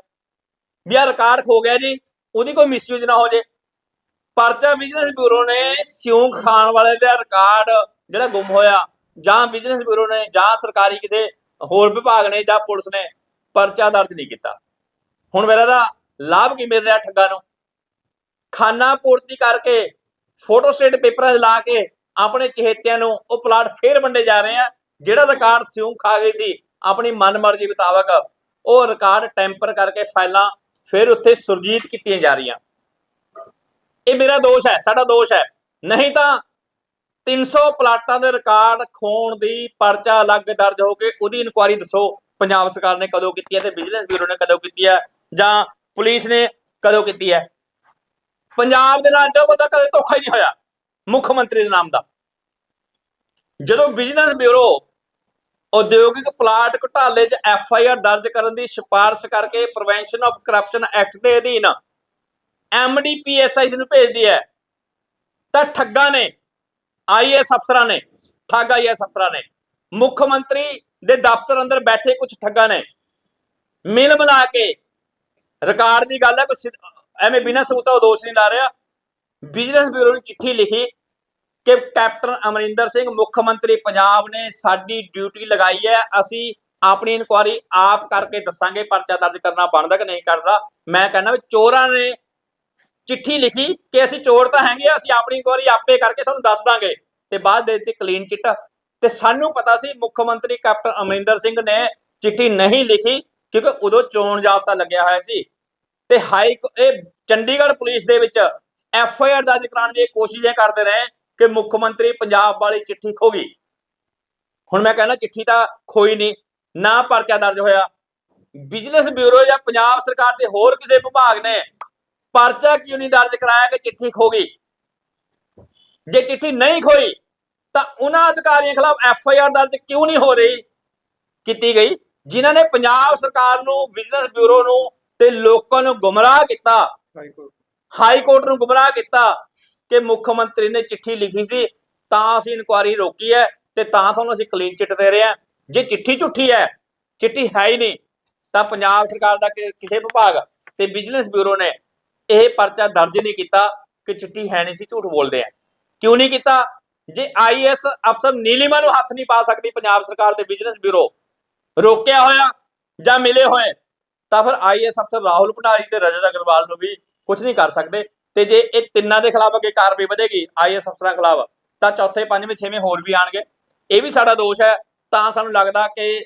ਵੀ ਆਹ ਰਿਕਾਰਡ ਖੋ ਗਿਆ ਜੀ, ਉਹਦੀ ਕੋਈ ਮਿਸਯੂਜ਼ ਨਾ ਹੋ ਜੇ। ਪਰਚਾ ਬਿਜ਼ਨਸ ਬਿਊਰੋ ਨੇ ਸਿਉਂ ਖਾਣ ਵਾਲੇ ਦਾ ਰਿਕਾਰਡ ਜਿਹੜਾ ਗੁੰਮ ਹੋਇਆ, ਜਾਂ ਬਿਜ਼ਨਸ ਬਿਊਰੋ ਨੇ, ਜਾਂ ਸਰਕਾਰੀ ਕਿਸੇ ਹੋਰ ਵਿਭਾਗ ਨੇ, ਜਾਂ ਪੁਲਿਸ ਨੇ ਪਰਚਾ ਦਰਜ ਨਹੀਂ ਕੀਤਾ। ਹੁਣ ਮੇਰਾ ਦਾ ਲਾਭ ਕੀ ਮਿਲ ਰਿਹਾ ਠੱਗਾਂ ਨੂੰ? ਖਾਨਾ ਪੂਰਤੀ ਕਰਕੇ ਫੋਟੋ ਸਟੇਟ ਪੇਪਰਾਂ 'ਚ ਲਾ ਕੇ ਆਪਣੇ ਚਹੇਤਿਆਂ ਨੂੰ ਉਹ ਪਲਾਟ ਫੇਰ ਵੰਡੇ ਜਾ ਰਹੇ ਆ। ਜਿਹੜਾ ਰਿਕਾਰਡ ਸਿਉਂ ਖਾ ਗਈ ਸੀ, ਆਪਣੀ ਮਨਮਰਜ਼ੀ ਮੁਤਾਬਕ, ਉਹ ਰਿਕਾਰਡ ਟੈਂਪਰ ਕਰਕੇ ਫਾਈਲਾਂ ਫਿਰ ਉੱਥੇ ਸੁਰਜੀਤ ਕੀਤੀਆਂ ਜਾ ਰਹੀਆਂ। ਇਹ ਮੇਰਾ ਦੋਸ਼ ਹੈ, ਸਾਡਾ ਦੋਸ਼ ਹੈ। ਨਹੀਂ ਤਾਂ 300 ਪਲਾਟਾਂ ਦੇ ਰਿਕਾਰਡ ਖੋਣ ਦੀ ਪਰਚਾ ਅਲੱਗ ਦਰਜ ਹੋ ਕੇ ਉਹਦੀ ਇਨਕੁਆਰੀ ਦੱਸੋ। ਪੰਜਾਬ ਸਰਕਾਰ ਨੇ ਕਦੋਂ ਕੀਤੀ ਹੈ ਤੇ ਵਿਜੀਲੈਂਸ ਬਿਊਰੋ ਨੇ ਕਦੋਂ ਕੀਤੀ ਹੈ ਜਾਂ ਪੁਲਿਸ ਨੇ ਕਦੋਂ ਕੀਤੀ ਹੈ? ਪੰਜਾਬ ਦੇ ਨਾਲ ਐਡਾ ਵੱਡਾ ਕਦੇ ਧੋਖਾ ਹੀ ਨਹੀਂ ਹੋਇਆ, ਮੁੱਖ ਮੰਤਰੀ ਦੇ ਨਾਮ ਦਾ। ਜਦੋਂ ਵਿਜੀਲੈਂਸ ਬਿਊਰੋ ਉਦਯੋਗਿਕ ਪਲਾਟ ਘੁਟਾਲੇ 'ਚ ਐਫ ਆਈ ਆਰ ਦਰਜ ਕਰਨ ਦੀ ਸਿਫਾਰਿਸ਼ ਕਰਕੇ ਪ੍ਰੀਵੈਂਸ਼ਨ ਆਫ ਕਰਪਸ਼ਨ ਐਕਟ ਦੇ ਅਧੀਨ ਐਮਡੀਪੀਐਸਆਈ ਨੂੰ ਭੇਜਦੀ ਹੈ। ਤਾਂ ਠੱਗਾਂ ਨੇ, ਆਈ ਆਈਐਸ ਅਫਸਰਾਂ ਨੇ, ਠੱਗ ਆਈਐਸ ਅਫਸਰਾਂ ਨੇ, ਮੁੱਖ ਮੰਤਰੀ ਦੇ ਦਫ਼ਤਰ ਅੰਦਰ ਬੈਠੇ ਕੁਝ ਠੱਗਾਂ ਨੇ, ਮਿਲ ਮਿਲਾ ਕੇ ਰਿਕਾਰਡ ਦੀ ਗੱਲ ਹੈ, ਕੋਈ ਐਵੇਂ ਬਿਨਾਂ ਸਬੂਤਾਂ ਉਹ ਦੋਸ਼ ਨਹੀਂ ਲਾ ਰਿਹਾ। ਬਿਜ਼ਨਸ ਬਿਊਰੋ ਨੂੰ ਚਿੱਠੀ ਲਿਖੀ ਕਿ ਕੈਪਟਨ ਅਮਰਿੰਦਰ ਸਿੰਘ, ਮੁੱਖ ਮੰਤਰੀ ਪੰਜਾਬ ਨੇ ਸਾਡੀ ਡਿਊਟੀ ਲਗਾਈ ਹੈ। ਅਸੀਂ ਆਪਣੀ ਇਨਕੁਆਰੀ ਆਪ ਕਰਕੇ ਦੱਸਾਂਗੇ, ਪਰਚਾ ਦਰਜ ਕਰਨਾ ਬਣਦਾ ਕਿ ਨਹੀਂ ਕਰਦਾ। ਮੈਂ ਕਹਿੰਦਾ ਵੀ ਚੋਰਾਂ ਨੇ ਚਿੱਠੀ ਲਿਖੀ ਕਿ ਅਸੀਂ ਚੋਰ ਤਾਂ ਹੈਗੇ ਆ, ਅਸੀਂ ਆਪਣੀ ਇਨਕੁਆਰੀ ਆਪੇ ਕਰਕੇ ਤੁਹਾਨੂੰ ਦੱਸ ਦਾਂਗੇ। ਤੇ ਬਾਅਦ ਦੇ ਦਿੱਤੀ ਕਲੀਨ ਚਿੱਟ ਤੇ ਸਾਨੂੰ ਪਤਾ ਸੀ ਮੁੱਖ ਮੰਤਰੀ ਕੈਪਟਨ ਅਮਰਿੰਦਰ ਸਿੰਘ ਨੇ ਚਿੱਠੀ ਨਹੀਂ ਲਿਖੀ, ਕਿਉਂਕਿ ਉਦੋਂ ਚੋਣ ਜਾਬਤਾ ਲੱਗਿਆ ਹੋਇਆ ਸੀ। ਤੇ ਹਾਈ ਇਹ ਚੰਡੀਗੜ੍ਹ ਪੁਲਿਸ ਦੇ ਵਿੱਚ ਐਫ ਆਈ ਆਰ ਦਰਜ ਕਰਾਉਣ ਦੀ ਕੋਸ਼ਿਸ਼ਾਂ ਕਰਦੇ ਰਹੇ। ਕਿ ਮੁੱਖ ਮੰਤਰੀ ਪੰਜਾਬ ਵਾਲੀ ਚਿੱਠੀ ਖੋ ਗਈ। ਹੁਣ ਮੈਂ ਕਹਿੰਦਾ ਚਿੱਠੀ ਤਾਂ ਖੋਈ ਨਹੀਂ ਨਾ ਪਰਚਾ ਦਰਜ ਹੋਇਆ। ਬਿਜ਼ਨਸ ਬਿਊਰੋ ਜਾਂ ਪੰਜਾਬ ਸਰਕਾਰ ਦੇ ਹੋਰ ਕਿਸੇ ਵਿਭਾਗ ਨੇ ਪਰਚਾ ਕਿਉਂ ਨਹੀਂ ਦਰਜ ਕਰਾਇਆ ਕਿ ਚਿੱਠੀ ਖੋ ਗਈ? ਜੇ ਚਿੱਠੀ ਨਹੀਂ ਖੋਈ ਤਾਂ ਉਹਨਾਂ ਅਧਿਕਾਰੀਆਂ ਖਿਲਾਫ ਐਫ ਆਈ ਆਰ ਦਰਜ ਕਿਉਂ ਨਹੀਂ ਹੋ ਰਹੀ? ਕੀਤੀ ਗਈ ਜਿਨ੍ਹਾਂ ਨੇ ਪੰਜਾਬ ਸਰਕਾਰ ਨੂੰ ਬਿਜ਼ਨਸ ਬਿਊਰੋ ਨੂੰ ਤੇ ਲੋਕਾਂ ਨੂੰ ਗੁੰਮਰਾਹ ਕੀਤਾ। High court. ਹਾਈ ਕੋਰਟ ਨੂੰ ਗੁੰਮਰਾਹ ਕੀਤਾ। ਕਿ ਮੁੱਖ ਮੰਤਰੀ ਨੇ ਚਿੱਠੀ ਲਿਖੀ ਸੀ, ਤਾਂ ਅਸੀਂ ਇਨਕੁਆਰੀ ਰੋਕੀ ਹੈ ਤੇ ਤਾਂ ਤੁਹਾਨੂੰ ਅਸੀਂ ਕਲੀਨ ਚਿੱਟ ਦੇ ਰਹੇ ਹਾਂ। ਜੇ ਚਿੱਠੀ ਝੁੱਠੀ ਹੈ, ਚਿੱਠੀ ਹੈ ਹੀ ਨਹੀਂ, ਤਾਂ ਪੰਜਾਬ ਸਰਕਾਰ ਦਾ ਕਿਸੇ ਵਿਭਾਗ ਤੇ ਵਿਜੀਲੈਂਸ ਬਿਊਰੋ ਨੇ ਇਹ ਪਰਚਾ ਦਰਜ ਨਹੀਂ ਕੀਤਾ ਕਿ ਚਿੱਠੀ ਹੈ ਨਹੀਂ ਸੀ, ਝੂਠ ਬੋਲਦੇ ਆ। ਕਿਉਂ ਨਹੀਂ ਕੀਤਾ? ਜੇ ਆਈਐਸ ਅਫਸਰ ਨੀਲਿਮਾ ਨੂੰ ਹੱਥ ਨਹੀਂ ਪਾ ਸਕਦੀ ਪੰਜਾਬ ਸਰਕਾਰ ਤੇ ਵਿਜੀਲੈਂਸ ਬਿਊਰੋ, ਰੋਕਿਆ ਹੋਇਆ ਜਾਂ ਮਿਲੇ ਹੋਏ, ਤਾਂ ਫਿਰ ਆਈਐਸ ਅਫਸਰ ਰਾਹੁਲ ਭੰਡਾਰੀ ਤੇ ਰਜਤ ਅਗਰਵਾਲ ਨੂੰ ਵੀ ਕੁਝ ਨਹੀਂ ਕਰ ਸਕਦੇ। ਤੇ ਜੇ ਇਹ ਤਿੰਨਾਂ ਦੇ ਖਿਲਾਫ ਅੱਗੇ ਕਾਰਵਾਈ ਵਧੇਗੀ, ਆਈਐਸ ਅਫਸਰਾਂ ਖਿਲਾਫ, ਤਾਂ ਚੌਥੇ, ਪੰਜਵੇਂ, ਛੇਵੇਂ ਹੋਰ ਵੀ ਆਣਗੇ। ਇਹ ਵੀ ਸਾਡਾ ਦੋਸ਼ ਹੈ, ਤਾਂ ਸਾਨੂੰ ਲੱਗਦਾ ਕਿ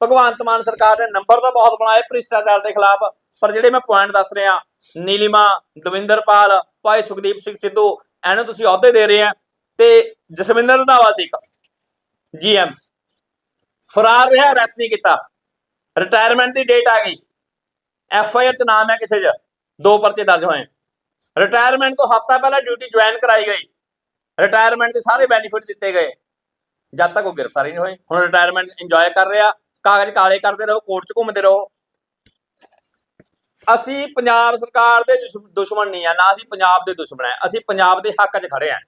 ਭਗਵੰਤ ਮਾਨ ਸਰਕਾਰ ਨੇ ਨੰਬਰ ਤਾਂ ਬਹੁਤ ਬਣਾਏ ਭ੍ਰਿਸ਼ਟਾਚਾਰ ਦੇ ਖਿਲਾਫ, ਪਰ ਜਿਹੜੇ ਮੈਂ ਪੁਆਇੰਟ ਦੱਸ ਰਿਹਾ, ਨੀਲਿਮਾ ਦਵਿੰਦਰਪਾਲ ਭਾਈ ਸੁਖਦੀਪ ਸਿੰਘ ਸਿੱਧੂ, ਇਹਨੂੰ ਤੁਸੀਂ ਅਹੁਦੇ ਦੇ ਰਹੇ ਆ, ਤੇ ਜਸਵਿੰਦਰ ਰੰਧਾਵਾ ਸੀ ਇੱਕ ਜੀਐਮ ਫਰਾਰ ਰਿਹਾ ਅਰੈਸਟ ਨਹੀਂ ਕੀਤਾ। ਰਿਟਾਇਰਮੈਂਟ ਦੀ ਡੇਟ ਆ ਗਈ। ਐਫ ਆਈ ਆਰ ਚ ਨਾਮ ਹੈ ਕਿਸੇ 'ਚ। ਦੋ ਪਰਚੇ ਦਰਜ ਹੋਏ। ਰਿਟਾਇਰਮੈਂਟ ਤੋਂ ਹਫ਼ਤਾ ਪਹਿਲਾਂ ਡਿਊਟੀ ਜੁਆਇਨ ਕਰਾਈ ਗਈ। ਰਿਟਾਇਰਮੈਂਟ ਦੇ ਸਾਰੇ ਬੈਨੀਫਿਟ ਦਿੱਤੇ ਗਏ। ਜਦ ਤੱਕ ਉਹ ਗ੍ਰਿਫਤਾਰੀ ਨਹੀਂ ਹੋਈ। ਹੁਣ ਰਿਟਾਇਰਮੈਂਟ ਇੰਜੋਏ ਕਰ ਰਿਹਾ। ਕਾਗਜ਼ ਕਾਲੇ ਕਰਦੇ ਰਹੋ ਕੋਰਟ 'ਚ ਘੁੰਮਦੇ ਰਹੋ। ਅਸੀਂ ਪੰਜਾਬ ਸਰਕਾਰ ਦੇ ਦੁਸ਼- ਦੁਸ਼ਮਣ ਨਹੀਂ ਆ, ਨਾ ਅਸੀਂ ਪੰਜਾਬ ਦੇ ਦੁਸ਼ਮਣ ਆ। ਅਸੀਂ ਪੰਜਾਬ ਦੇ ਹੱਕ 'ਚ ਖੜੇ ਆ।